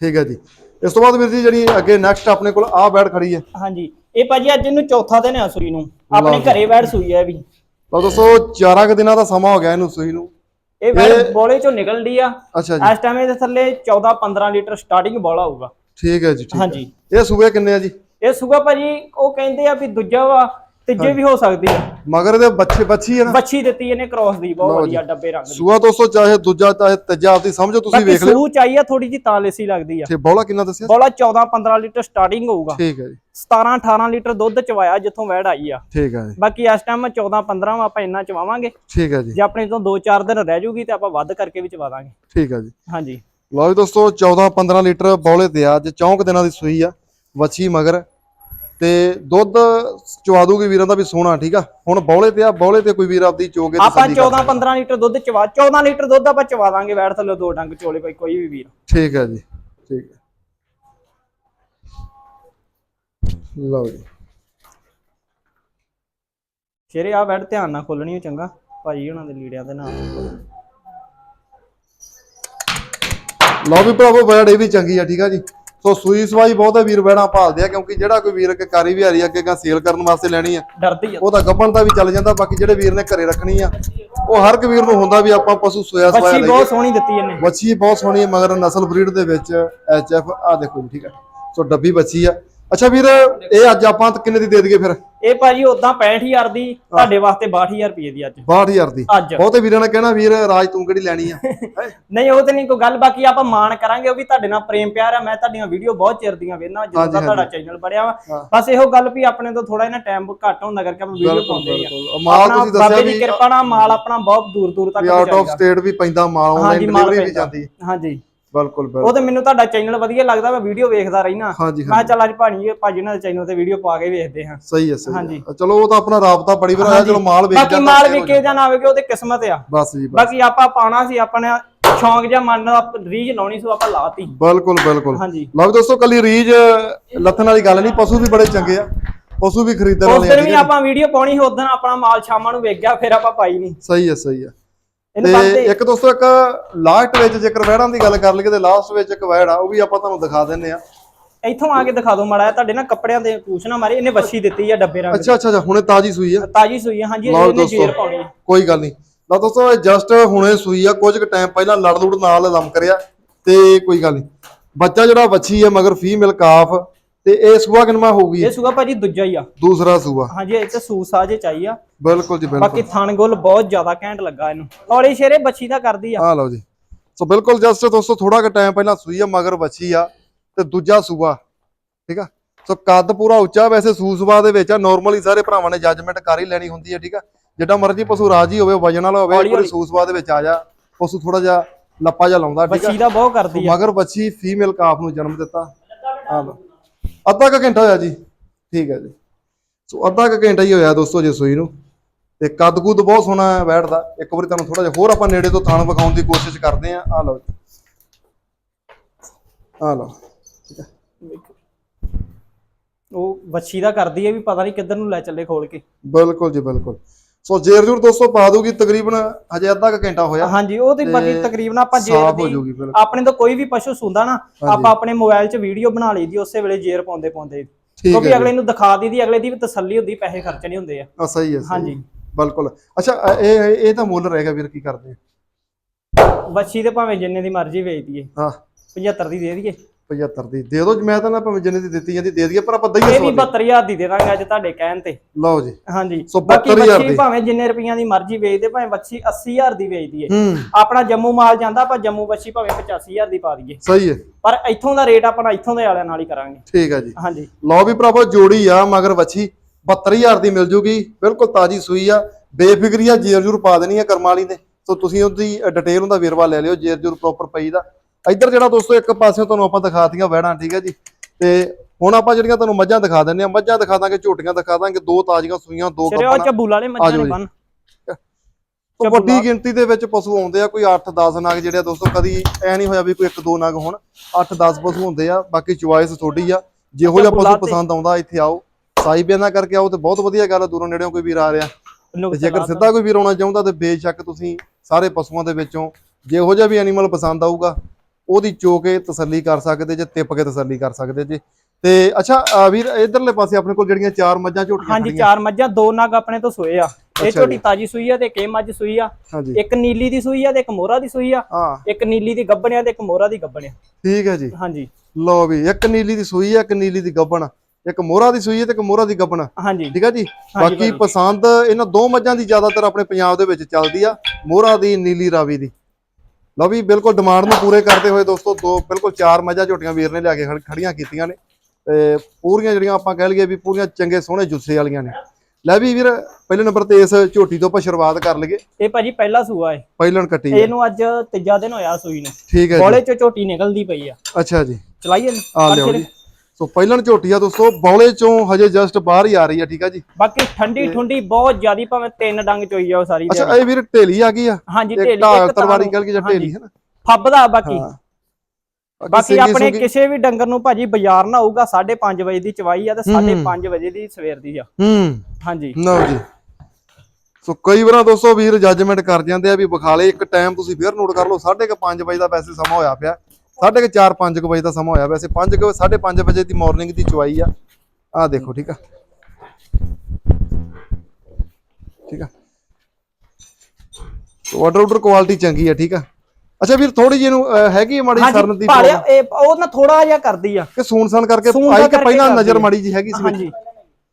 ਠੀਕ ਹੈ ਜੀ। ਇਸ ਤੋਂ ਬਾਅਦ ਵੀਰ ਜੀ ਜਿਹੜੀ ਅੱਗੇ ਨੈਕਸਟ ਆਪਣੇ ਕੋਲ ਆਹ ਬੈਡ ਖੜੀ ਹੈ। ਹਾਂਜੀ। ਇਹ ਭਾਜੀ ਅੱਜ ਇਹਨੂੰ ਚੌਥਾ ਦਿਨ ਆ ਸੂਈ ਨੂੰ। ਆਪਣੇ। ਘਰੇ ਬੈਠ ਸੂਈ ਹੈ ਵੀ। ਲਓ ਦੋਸਤੋ ਚਾਰਾਂ ਕੁ ਦਿਨਾਂ ਦਾ ਸਮਾਂ ਹੋ ਗਿਆ ਇਹਨੂੰ ਸੂਈ ਨੂੰ। ਇਹ ਬੋਲੇ ਚੋਂ ਨਿਕਲਦੀ ਆ। ਅੱਛਾ ਜੀ। ਇਸ ਟਾਈਮ ਇਹਦੇ ਥੱਲੇ 14 15 ਲੀਟਰ ਸਟਾਰਟਿੰਗ ਬੋਲਾ ਹੋਊਗਾ। ਠੀਕ ਹੈ ਜੀ ਠੀਕ ਹਾਂਜੀ। ਇਹ ਸੂਏ ਕਿੰਨੇ ਆ ਜੀ? ਇਹ ਸੂਗਾ ਭਾਜੀ ਉਹ ਕਹਿੰਦੇ ਆ ਵੀ ਦੂਜਾ ਵਾ ਤੀਜੇ ਵੀ ਹੋ ਸਕਦੀ ਆ। ਮਗਰ ਇਹਦੇ ਬੱਚੇ ਬੱਚੀ ਹੈ ਨਾ। ਬੱਚੀ ਦਿੱਤੀ ਇਹਨੇ ਕ੍ਰੋਸ ਦੀ ਬਹੁਤ ਵਧੀਆ ਡੱਬੇ ਰੰਗ ਦੀ। ਸੂਆ ਦੋਸਤੋ ਚਾਹੇ ਦੂਜਾ ਚਾਹੇ ਤੀਜਾ ਆਪਦੀ ਸਮਝੋ ਤੁਸੀਂ ਵੇਖ ਲਿਓ। ਸੂ ਚਾਹੀਏ ਥੋੜੀ ਜੀ ਤਾਂ ਲੈਸੀ ਲੱਗਦੀ ਆ। ਤੇ ਬੋਲਾ ਕਿੰਨਾ ਦੱਸਿਆ? ਬੋਲਾ 14 15 ਲੀਟਰ ਸਟਾਰਟਿੰਗ ਹੋਊਗਾ। ਠੀਕ ਹੈ ਜੀ। 17 18 ਲੀਟਰ ਦੁੱਧ ਚਵਾਇਆ ਜਿੱਥੋਂ ਵੈੜ ਆਈ ਆ। ਠੀਕ ਹੈ ਜੀ। ਬਾਕੀ ਇਸ ਟਾਈਮ 14 15 ਆਪਾਂ ਇੰਨਾ ਚਵਾਵਾਂਗੇ। ਠੀਕ ਹੈ ਜੀ। ਜੇ ਆਪਣੇ ਤੋਂ 2-4 ਦਿਨ ਰਹਿ ਜੂਗੀ ਤੇ ਆਪਾਂ ਵੱਧ ਕਰਕੇ ਵੀ ਚਵਾ ਦਾਂਗੇ। ਠੀਕ ਹੈ ਜੀ। ਹਾਂਜੀ। ਲਓ ਜੀ ਦੋਸਤੋ 14 15 ਲੀਟਰ ਬੌਲੇ ਤੇ ਆ ਅੱਜ ਚੌਂਕ ਦਿਨਾਂ ਦੀ ਸੂਈ ਆ ਵੱਛੀ ਮਗਰ। ਤੇ ਦੁੱਧ ਚਵਾ ਦੂਗੀ ਵੀਰਾਂ ਦਾ ਵੀ ਸੋਹਣਾ ਠੀਕ ਆ? ਹੁਣ ਬੌਲੇ ਤੇ ਆ ਬੌਲੇ ਤੇ ਕੋਈ ਵੀਰ ਆਪਦੀ ਚੋਗੇ ਆਪਾਂ 14 15 ਲੀਟਰ ਦੁੱਧ ਚਵਾ 14 ਲੀਟਰ ਦੁੱਧ ਆਪਾਂ ਚਵਾ ਦਾਂਗੇ ਵੈੜ ਥੱਲੇ ਦੋ ਡੰਗ ਚੋਲੇ ਕੋਈ ਕੋਈ ਵੀ ਵੀਰ। ਠੀਕ ਹੈ ਜੀ ਠੀਕ ਲਓ ਜੀ। ਸ਼ੇਰੇ ਆ ਵੈੜ ਧਿਆਨ ਨਾਲ ਖੋਲਣੀ ਓ ਚੰਗਾ ਭਾਜੀ ਉਹਨਾਂ ਦੇ ਲੀੜਿਆਂ ਦੇ ਨਾਲ। ਲਓ ਵੀ ਭਰਾਵੋ ਬੈੜ ਇਹ ਵੀ ਚੰਗੀ ਆ ਠੀਕ ਆ ਜੀ। ਸੋ ਸੂਈ ਸਵਾਈ ਬਹੁਤੇ ਵੀਰ ਬੈੜਾਂ ਭਾਲਦੇ ਆ ਕਿਉਂਕਿ ਜਿਹੜਾ ਕੋਈ ਵੀਰ ਅੱਗੇ ਕਾਰੀ ਵਿਹਾਰੀ ਅੱਗੇ ਗਾ ਸੇਲ ਕਰਨ ਵਾਸਤੇ ਲੈਣੀ ਆ ਡਰਦੀ ਆ। ਉਹਦਾ ਗੱਬਣ ਦਾ ਵੀ ਚੱਲ ਜਾਂਦਾ ਬਾਕੀ ਜਿਹੜੇ ਵੀਰ ਨੇ ਘਰੇ ਰੱਖਣੀ ਆ ਉਹ ਹਰ ਇੱਕ ਵੀਰ ਨੂੰ ਹੁੰਦਾ ਵੀ ਆਪਾਂ ਪਸ਼ੂ ਸੋਇਆ ਸਵਾਇਆ ਬੱਚੀ ਬਹੁਤ ਸੋਹਣੀ ਦਿੱਤੀ ਇਹਨੇ। ਬੱਚੀ ਬਹੁਤ ਸੋਹਣੀ ਹੈ ਮਗਰ ਨਸਲ ਬਰੀਡ ਦੇ ਵਿੱਚ ਐਚ ਐਫ ਆ ਦੇਖੋ ਠੀਕ ਹੈ ਸੋ ਡੱਬੀ ਬੱਚੀ ਆ ਅੱਛਾ ਵੀਰ ਇਹ ਅੱਜ ਆਪਾਂ ਕਿੰਨੇ ਦੀ ਦੇ ਦਈਏ ਫਿਰ? ਇਹ ਭਾਜੀ ਉਦਾਂ 65000 ਦੀ ਤੁਹਾਡੇ ਵਾਸਤੇ 62000 ਰੁਪਏ ਦੀ ਅੱਜ। 62000 ਦੀ। ਬਹੁਤੇ ਵੀਰਾਂ ਨੇ ਕਹਿਣਾ ਵੀਰ ਰਾਜ ਤੂੰ ਕਿਹੜੀ ਲੈਣੀ ਆ? (laughs) ਨਹੀਂ ਉਹ ਤੇ ਨਹੀਂ ਕੋਈ ਗੱਲ ਬਾਕੀ ਆਪਾਂ ਮਾਣ ਕਰਾਂਗੇ ਉਹ ਵੀ ਤੁਹਾਡੇ ਨਾਲ ਪ੍ਰੇਮ ਪਿਆਰ ਆ ਮੈਂ ਤੁਹਾਡੀਆਂ ਵੀਡੀਓ ਬਹੁਤ ਚਿਰ ਦੀਆਂ ਵੇਖਣਾ ਜਦੋਂ ਦਾ ਤੁਹਾਡਾ। ਚੈਨਲ ਬਣਿਆ ਵਾ। ਬਸ ਇਹੋ ਗੱਲ ਵੀ ਆਪਣੇ ਤੋਂ ਥੋੜਾ ਜਿਹਾ ਟਾਈਮ ਘੱਟ ਹੁੰਦਾ ਕਰਕੇ ਆਪਾਂ ਵੀਡੀਓ ਪਾਉਂਦੇ ਆ। ਮਾਲ ਤੁਸੀਂ ਦੱਸਿਆ ਵੀ ਕਿਰਪਾ ਨਾਲ ਮਾਲ ਆਪਣਾ ਬਹੁਤ ਦੂਰ ਦੂਰ ਤੱਕ ਵੀ ਆਊਟ ਆਫ ਸਟੇਟ ਵੀ ਪੈਂਦਾ ਮਾਲ ਆਨਲਾਈਨ ਡਿਲੀਵਰੀ ਵੀ। ਜਾਂਦੀ। ਹਾਂਜੀ। ਬਿਲਕੁਲ ਉਹ ਬਿਲਕੁਲ ਤੇ ਮੈਨੂੰ ਤੁਹਾਡਾ ਚੈਨਲ ਵਧੀਆ ਲੱਗਦਾ ਮੈਂ ਵੀਡੀਓ ਵੇਖਦਾ ਰਹਿਣਾ ਹਾਂਜੀ ਮੈਂ ਚੱਲ ਅੱਜ ਭਾਣੀ ਭਾਜੀ ਨਾਲ ਚੈਨਲ ਤੇ ਵੀਡੀਓ ਪਾ ਕੇ ਵੇਖਦੇ ਹਾਂ। ਸਹੀ ਹੈ ਸਹੀ। ਹੈ। ਚਲੋ ਉਹ ਤਾਂ ਆਪਣਾ ਰਾਬਤਾ ਬੜੀ ਵਾਰ ਆਇਆ ਚਲੋ ਮਾਲ ਵੇਚ ਬਾਕੀ ਮਾਲ ਵਿਕੇ ਜਾਂ ਨਾ ਵਿਕੇ ਉਹ ਤੇ ਕਿਸਮਤ ਆ। ਬਸ ਜੀ ਬਾਕੀ ਆਪਾਂ ਪਾਣਾ ਸੀ ਆਪਣੇ ਸ਼ੌਂਕ ਜਾਂ ਮਨ ਦਾ ਰੀਝ ਲਾਉਣੀ ਸੀ ਆਪਾਂ ਲਾਤੀ। ਬਿਲਕੁਲ ਬਿਲਕੁਲ। ਹਾਂਜੀ। ਲਓ ਦੋਸਤੋ ਕੱਲੀ ਰੀਜ ਲੱਥਣ ਵਾਲੀ ਗੱਲ ਨਹੀਂ ਪਸ਼ੂ ਵੀ ਬੜੇ ਚੰਗੇ ਆ। ਪਸ਼ੂ ਵੀ ਖਰੀਦਣ ਉਸ ਵਾਲੇ ਆ ਦਿਨ ਠੀਕ ਵੀ ਆਪਾਂ ਵੀਡੀਓ ਪਾਉਣੀ ਸੀ ਉਦੋਂ ਆਪਣਾ ਮਾਲ ਸ਼ਾਮਾਂ ਨੂੰ ਵੇਖ ਗਿਆ ਫਿਰ ਆਪਾਂ ਪਾਈ ਨਹੀਂ। ਸਹੀ ਹੈ ਸਹੀ ਹੈ। ਤੇ ਇੱਕ ਦੋਸਤੋ ਇੱਕ ਲਾਸਟ ਵਿੱਚ ਜੇਕਰ ਵੈੜਾਂ ਦੀ ਗੱਲ ਕਰ ਲਈਏ ਤੇ ਲਾਸਟ ਵਿੱਚ ਇੱਕ ਵੈੜ ਆ ਉਹ ਵੀ ਆਪਾਂ ਤੁਹਾਨੂੰ ਦਿਖਾ ਦਿੰਨੇ ਆ ਇੱਥੋਂ ਆ ਕੇ ਦਿਖਾ ਦਿਓ ਮਾੜਾ ਤੁਹਾਡੇ ਨਾਲ ਕੱਪੜਿਆਂ ਦੇ ਪੂਛਣਾ ਮਾਰੇ ਇਹਨੇ ਵੱਛੀ ਦਿੱਤੀ ਆ ਡੱਬੇ ਰੰਗ ਅੱਛਾ ਅੱਛਾ ਹੁਣੇ ਤਾਜੀ ਸੂਈ ਆ। ਤਾਜੀ ਸੂਈ ਆ ਹਾਂਜੀ ਇਹਨੇ ਜੇਰ ਪਾਉਣੀ। ਕੋਈ ਗੱਲ ਨਹੀਂ। ਲਓ ਦੋਸਤੋ ਜਸਟ ਹੁਣੇ ਸੂਈ ਆ ਕੁਝ ਕੁ ਟਾਈਮ ਪਹਿਲਾਂ ਲੜ ਲੁੜ ਨਾਲ ਲੰਮ ਕਰਿਆ ਤੇ ਕੋਈ ਗੱਲ ਨਹੀਂ। ਬੱਚਾ ਜਿਹੜਾ ਵੱਛੀ ਆ ਮਗਰ ਫੀਮੇਲ ਕਾਫ ਤੇ ਇਹ ਸੂਆ ਕਿੰਨਾ ਹੋਊਗੀ ਇਹ ਸੂਗਾ ਭਾਜੀ ਦੂਜਾ ਹੀ ਆ। ਦੂਸਰਾ ਸੂਆ। ਹਾਂਜੀ ਇਹ ਤੇ ਸੂ ਸਾਜੇ ਚਾਈ ਆ। ਬਿਲਕੁਲ ਜੀ ਬਾਕੀ ਬਿਲਕੁਲ ਥਣ ਗੁੱਲ ਬਹੁਤ ਜ਼ਿਆਦਾ ਘੈਂਟ ਲੱਗਾ ਇਹਨੂੰ। ਹੌਲੀ ਸ਼ੇਰੇ ਬੱਚੀ ਦਾ ਕਰਦੀ ਆ। ਆ ਲਓ ਜੀ। ਸੋ ਬਿਲਕੁਲ ਜਸਟ ਦੋਸਤੋ ਥੋੜਾ ਕੁ ਟਾਈਮ ਪਹਿਲਾਂ ਸੂਈ ਆ ਮਗਰ ਵੱਛੀ ਆ ਤੇ ਦੂਜਾ ਸੂਆ। ਠੀਕ ਆ? ਸੋ ਕੱਦ ਪੂਰਾ ਉੱਚਾ ਵੈਸੇ ਸੂਸਵਾ ਦੇ ਵਿੱਚ ਆ। ਨਾਰਮਲੀ ਸਾਰੇ ਭਰਾਵਾਂ ਨੇ ਜੱਜਮੈਂਟ ਕਰ ਹੀ ਲੈਣੀ ਹੁੰਦੀ ਹੈ ਠੀਕ ਆ? ਜਿੱਡਾ ਮਰਜ਼ੀ ਪਸ਼ੂ ਰਾਜੀ ਹੋਵੇ ਵਜਨ ਵਾਲਾ ਹੋਵੇ ਪੂਰੀ। ਸੂਸਵਾ ਦੇ ਵਿੱਚ ਆ ਜਾ। ਪਸ਼ੂ ਥੋੜਾ ਜਿਹਾ ਲੱਪਾ ਜਿਹਾ ਲਾਉਂਦਾ ਠੀਕ ਆ? ਬੱਚੀ ਦਾ ਬਹੁਤ ਕਰਦੀ ਆ। ਮਗਰ ਬੱਚੀ ਫੀਮੇਲ ਕਾਫ ਨੂੰ ਜਨਮ ਦਿੱਤਾ। ਆ ਲਓ। ਅੱਧਾ ਕੁ ਘੰਟਾ ਹੋਇਆ ਜੀ। ਠੀਕ ਹੈ ਜੀ। ਸੋ ਅੱਧਾ ਕੁ ਘੰਟਾ ਹੀ ਹੋਇਆ ਦੋਸਤੋ ਜੇ ਸੂਈ ਨੂੰ। ਤੇ ਕੱਦ ਕੁੱਦ ਬਹੁਤ ਸੋਹਣਾ ਹੈ ਬੈਠਦਾ। ਇੱਕ ਵਾਰੀ ਤੁਹਾਨੂੰ ਥੋੜਾ ਜਿਹਾ ਹੋਰ ਆਪਾਂ ਨੇੜੇ ਤੋਂ ਥਾਣ ਵਿਖਾਉਣ ਦੀ ਕੋਸ਼ਿਸ਼ ਕਰਦੇ ਆ ਆ ਲਓ। ਆ ਲਓ। ਠੀਕ ਹੈ। ਉਹ ਬੱਚੀ ਦਾ ਕਰਦੀ ਆ ਵੀ ਪਤਾ ਨਹੀਂ ਕਿੱਧਰ ਨੂੰ ਲੈ ਚੱਲੇ ਖੋਲ ਕੇ। ਬਿਲਕੁਲ ਜੀ ਬਿਲਕੁਲ। ਸੋ ਜੇਰ ਜੂਰ ਦੋਸਤੋ ਪਾ ਦੂਗੀ ਤਕਰੀਬਨ ਹਜੇ ਅੱਧਾ ਕੁ ਘੰਟਾ ਹੋਇਆ। ਹਾਂਜੀ ਉਹ ਤੇ ਬਾਕੀ ਤਕਰੀਬਨ ਆਪਾਂ ਜੇਰ ਦੀ ਆਪਣੇ ਤੋਂ ਕੋਈ ਵੀ ਪਸ਼ੂ ਸੁੰਦਾ ਨਾ ਆਪਾਂ ਆਪਣੇ ਮੋਬਾਈਲ 'ਚ ਵੀਡੀਓ ਬਣਾ ਲਈਦੀ ਉਸੇ ਵੇਲੇ ਜੇਰ ਪਾਉਂਦੇ ਪਾਉਂਦੇ। ਕਿਉਂਕਿ ਅਗਲੇ ਨੂੰ ਦਿਖਾ ਦੀਦੀ ਅਗਲੇ ਦੀ ਵੀ ਤਸੱਲੀ ਹੁੰਦੀ ਪੈਸੇ ਖਰਚਣੇ ਹੁੰਦੇ ਆ। ਆ ਸਹੀ ਹੈ ਹਾਂਜੀ। ਬਿਲਕੁਲ। ਅੱਛਾ ਇਹ ਇਹ- ਇਹ ਤਾਂ ਮੁੱਲ ਰਹੇਗਾ ਵੀਰ ਕੀ ਕਰਦੇ ਆ? ਬੱਚੀ ਤੇ ਭਾਵੇਂ ਜਿੰਨੇ ਦੀ ਮਰਜ਼ੀ ਵੇਚ ਦਈਏ। ਹਾਂ। 75 ਦੀ ਦੇ ਦਈਏ। 75 ਦੀ। ਦੇ ਦਿਓ ਮੈਂ ਤਾਂ ਨਾ ਭਾਵੇਂ ਜਿੰਨੇ ਦੀ ਦਿੱਤੀ ਜਾਂਦੀ ਦੇ ਦਈਏ ਪਰ ਆਪਾਂ ਇਹ ਦਈਏ ਵੀ ਸੌ 72000 ਦੀ ਦੇ ਦਾਂਗੇ ਅੱਜ ਤੁਹਾਡੇ ਕਹਿਣ ਤੇ। ਲਓ ਜੀ। ਹਾਂਜੀ। ਸੋ ਬਾਕੀ 72,000 ਬੱਚੀ ਦੀ। ਭਾਵੇਂ ਜਿੰਨੇ ਰੁਪਈਆਂ ਦੀ ਮਰਜ਼ੀ ਵੇਚਦੇ ਭਾਵੇਂ ਬੱਚੀ 80000 ਦੀ ਵੇਚ ਦਈਏ। ਹੂੰ। ਆਪਣਾ ਜੰਮੂ ਮਾਲ ਜਾਂਦਾ ਆਪਾਂ ਜੰਮੂ ਬੱਚੀ ਭਾਵੇਂ 85000 ਦੀ ਪਾ ਦਈਏ। ਸਹੀ ਹੈ। ਪਰ ਇੱਥੋਂ ਦਾ ਰੇਟ ਆਪਣਾ ਇੱਥੋਂ ਦੇ ਵਾਲਿਆਂ ਨਾਲ ਹੀ ਕਰਾਂਗੇ। ਠੀਕ ਹੈ ਜੀ। ਹਾਂਜੀ। ਲਓ ਵੀ ਭਰਾਵੋ ਜੋੜੀ ਆ ਮਗਰ ਵੱਛੀ 72000 ਦੀ ਮਿਲ ਜੂਗੀ। ਬਿਲਕੁਲ ਤਾਜੀ ਸੂਈ ਆ। ਬੇਫਿਕਰੀ ਆ ਜੇਰ ਜੂਰ ਪਾ ਦੇਣੀ ਆ ਕਰਮਾਂ ਵਾਲੀ ਨੇ। ਸੋ ਤੁਸੀਂ ਉਹਦੀ ਡਿਟੇਲ ਉਹਦਾ ਵੇਰਵਾ ਲੈ ਲਿਓ ਜੇਰ ਜੂਰ ਪ੍ਰੋਪਰ ਪਈ ਦਾ। ਇੱਧਰ ਜਿਹੜਾ ਦੋਸਤੋ ਇੱਕ ਪਾਸੇ ਤੁਹਾਨੂੰ ਆਪਾਂ ਦਿਖਾਤੀਆਂ ਵਹਿੜਾਂ ਠੀਕ ਹੈ ਜੀ? ਤੇ ਹੁਣ ਆਪਾਂ ਜਿਹੜੀਆਂ ਤੁਹਾਨੂੰ ਮੱਝਾਂ ਦਿਖਾ ਦਿੰਨੇ ਆ ਮੱਝਾਂ ਦਿਖਾ ਦਾਂਗੇ ਝੋਟੀਆਂ ਦਿਖਾ ਦਾਂਗੇ ਦੋ ਤਾਜ਼ੀਆਂ ਸੂਈਆਂ ਦੋ ਗੱਪਾਂ ਚੱਬੂਲ ਵਾਲੇ ਮੱਝਾਂ ਨੇ। ਬੰਨ ਤੋਂ ਵੱਡੀ ਗਿਣਤੀ ਦੇ ਵਿੱਚ ਪਸ਼ੂ ਆਉਂਦੇ ਆ ਕੋਈ 8-10 ਨਗ ਜਿਹੜੇ ਆ ਦੋਸਤੋ ਕਦੀ ਐ ਨਹੀਂ ਹੋਇਆ ਵੀ ਕੋਈ 1-2 ਨਗ ਹੋਣ। 8-10 ਪਸ਼ੂ ਹੁੰਦੇ ਆ ਬਾਕੀ ਚੁਆਇਸ ਤੁਹਾਡੀ ਆ। ਜਿਹੋ ਜਿਹਾ ਪਸ਼ੂ ਪਸੰਦ ਆਉਂਦਾ ਇੱਥੇ ਆਓ। ਸਾਈ ਬਿਆਨਾ ਕਰਕੇ ਆਓ ਤੇ ਬਹੁਤ ਵਧੀਆ ਗੱਲ ਆ ਦੂਰੋਂ ਨੇੜਿਓਂ ਕੋਈ ਵੀਰ ਆ ਰਿਹਾ। ਜੇਕਰ ਸਿੱਧਾ ਕੋਈ ਵੀਰ ਆਉਣਾ ਚਾਹੁੰਦਾ ਤੇ ਬੇਸ਼ੱਕ ਤੁਸੀਂ ਸਾਰੇ ਪਸ਼ੂਆਂ ਦੇ ਵਿੱਚੋਂ ਜਿਹੋ ਜਿਹਾ ਵੀ ਐਨੀਮਲ ਪਸੰਦ ਆਊਗਾ ਉਹਦੀ ਚੋ ਕੇ ਤਸੱਲੀ ਕਰ ਸਕਦੇ ਜੇ ਟਿੱਪ ਕੇ ਤਸੱਲੀ ਕਰ ਸਕਦੇ ਜੇ। ਤੇ ਅੱਛਾ ਵੀਰ ਇਧਰਲੇ ਪਾਸੇ ਆਪਣੇ ਕੋਲ ਜਿਹੜੀਆਂ ਚਾਰ ਮੱਝਾਂ ਝੋਟੀਆਂ ਹਾਂਜੀ ਚਾਰ ਮੱਝਾਂ ਦੋ ਨਗ ਆਪਣੇ ਤੋਂ ਸੋਏ ਆ। ਇਹ ਝੋਟੀ। ਤਾਜੀ ਸੂਈ ਆ ਤੇ ਇੱਕ ਮੱਝ ਸੂਈ ਆ। ਇੱਕ ਨੀਲੀ ਦੀ ਸੂਈ ਆ ਤੇ ਇੱਕ ਮੋਹਰਾ ਦੀ ਸੂਈ ਆ। ਹਾਂ। ਇੱਕ ਨੀਲੀ ਦੀ ਗੱਬਣਿਆ ਤੇ ਇੱਕ ਮੋਹਰਾ ਦੀ ਗੱਬਣਿਆ ਠੀਕ ਹੈ ਜੀ। ਹਾਂਜੀ। ਲਓ ਵੀ ਇੱਕ ਨੀਲੀ ਦੀ ਸੂਈ ਆ ਇੱਕ ਨੀਲੀ ਦੀ ਗੱਬਣ। ਇੱਕ ਮੋਹਰਾ ਦੀ ਸੂਈ ਹੈ ਤੇ ਇੱਕ ਮੋਹਰਾ ਦੀ ਗੱਬਣ। ਹਾਂਜੀ। ਠੀਕ ਆ ਜੀ? ਬਾਕੀ। ਪਸੰਦ ਇਹਨਾਂ ਦੋ ਮੱਝਾਂ ਦੀ ਜ਼ਿਆਦਾਤਰ ਆਪਣੇ ਪੰਜਾਬ ਦੇ ਵਿੱਚ ਚੱਲਦੀ ਆ ਮੋਹਰਾ ਦੀ ਨੀਲੀ ਰਾਵੀ ਦੀ। ਲਓ ਵੀ ਬਿਲਕੁਲ ਡਿਮਾਂਡ ਨੂੰ ਪੂਰੇ ਕਰਦੇ ਹੋਏ ਦੋਸਤੋ ਦੋ ਬਿਲਕੁਲ ਚਾਰ ਮੱਝਾਂ ਝੋਟੀਆਂ ਵੀਰ ਨੇ ਲਿਆ ਕੇ ਖੜ- ਖੜੀਆਂ ਕੀਤੀਆਂ ਨੇ। ਤੇ ਪੂਰੀਆਂ ਜਿਹੜੀਆਂ ਆਪਾਂ ਕਹਿ ਲਈਏ ਵੀ ਪੂਰੀਆਂ ਚੰਗੇ ਸੋਹਣੇ ਜੁੱਸੇ ਵਾਲੀਆਂ ਨੇ। ਲੈ ਵੀ ਵੀਰ ਪਹਿਲੇ ਨੰਬਰ ਤੇ ਇਸ ਝੋਟੀ ਤੋਂ ਆਪਾਂ ਸ਼ੁਰੂਆਤ ਕਰ ਲਈਏ। ਇਹ ਭਾਜੀ ਪਹਿਲਾ ਸੂਆ ਹੈ ਪਹਿਲਣ ਕੱਟੀ ਹੈ। ਇਹਨੂੰ ਅੱਜ ਤੀਜਾ ਦਿਨ ਹੋਇਆ ਸੂਈ ਨੂੰ। ਠੀਕ ਹੈ ਜੀ। ਚ ਝੋਟੀ ਨਿਕਲਦੀ ਪਈ ਆ। ਅੱਛਾ ਜੀ। ਚਲਾਈਏ ਆ ਲਿਓ ਜੀ। ਸੋ ਪਹਿਲਣ ਝੋਟੀ ਆ ਦੋਸਤੋ ਬੌਲੇ ਚੋਂ ਹਜੇ ਜਸਟ ਬਾਹਰ ਹੀ ਆ ਰਹੀ ਆ ਠੀਕ ਆ ਜੀ? ਬਾਕੀ ਠੰਡੀ ਠੁੰਡੀ ਬਹੁਤ ਜ਼ਿਆਦੀ ਭਾਵੇਂ ਤਿੰਨ ਡੰਗ ਚੋਈ ਜਾਓ ਸਾਰੀ ਅੱਛਾ। ਇਹ ਵੀਰ ਢੇਲੀ ਆ ਗਈ ਆ? ਹਾਂਜੀ ਢੇਲੀ ਇੱਕ ਤਰਵਾਰੀ ਤਾਰੋਂ। ਕਹਿ ਕੇ ਜਾਂ। ਢੇਲੀ ਹੈ ਨਾ? ਫੱਬਦਾ ਬਾਕੀ। ਬਾਕੀ ਆਪਣੇ ਕਿਸੇ ਵੀ ਡੰਗਰ ਨੂੰ ਭਾਜੀ ਬਾਜ਼ਾਰ ਨਾ ਆਊਗਾ 5:30 ਵਜੇ ਦੀ ਚਵਾਈ ਆ ਤੇ 5:30 ਵਜੇ ਦੀ ਸਵੇਰ ਦੀ ਆ। ਹੂੰ। ਹਾਂਜੀ। ਲਓ ਜੀ। ਸੋ ਕਈ ਵਾਰਾਂ ਦੋਸਤੋ ਵੀਰ ਜੱਜਮੈਂਟ ਕਰ ਜਾਂਦੇ ਆ ਵੀ ਬਖਾਲੇ ਇੱਕ ਟਾਈਮ ਤੁਸੀਂ ਫੇਰ ਨੋਟ ਕਰ ਲਓ 5:30 ਵਜੇ ਦਾ ਵੈਸੇ ਸਮਾਂ ਹੋਇਆ ਪਿਆ। 4:30 5 ਵਜੇ ਦਾ ਸਮਾਂ ਹੋਇਆ ਵੈਸੇ। 5 5:30 ਵਜੇ ਦੀ ਮਾਰਨਿੰਗ ਦੀ ਚੁਆਈ ਆ। ਆ ਦੇਖੋ ਠੀਕ ਆ। ਠੀਕ ਆ। ਆਰਡਰ ਆਰਡਰ ਕੁਆਲਿਟੀ ਚੰਗੀ ਆ ਠੀਕ ਆ। ਅੱਛਾ ਵੀਰ ਥੋੜੀ ਜਿਹੀ ਨੂੰ ਹੈਗੀ ਮਾੜੀ ਸ਼ਰਨ ਦੀ ਇਹ ਉਹ ਨਾ ਥੋੜਾ ਜਿਹਾ ਕਰਦੀ ਆ। ਕਿ ਸੂਨ ਸਨ ਕਰਕੇ ਆਈ ਕਿ ਪਹਿਲਾਂ ਨਜ਼ਰ। ਮਾੜੀ ਜੀ ਹੈਗੀ ਸੀ? ਹਾਂਜੀ।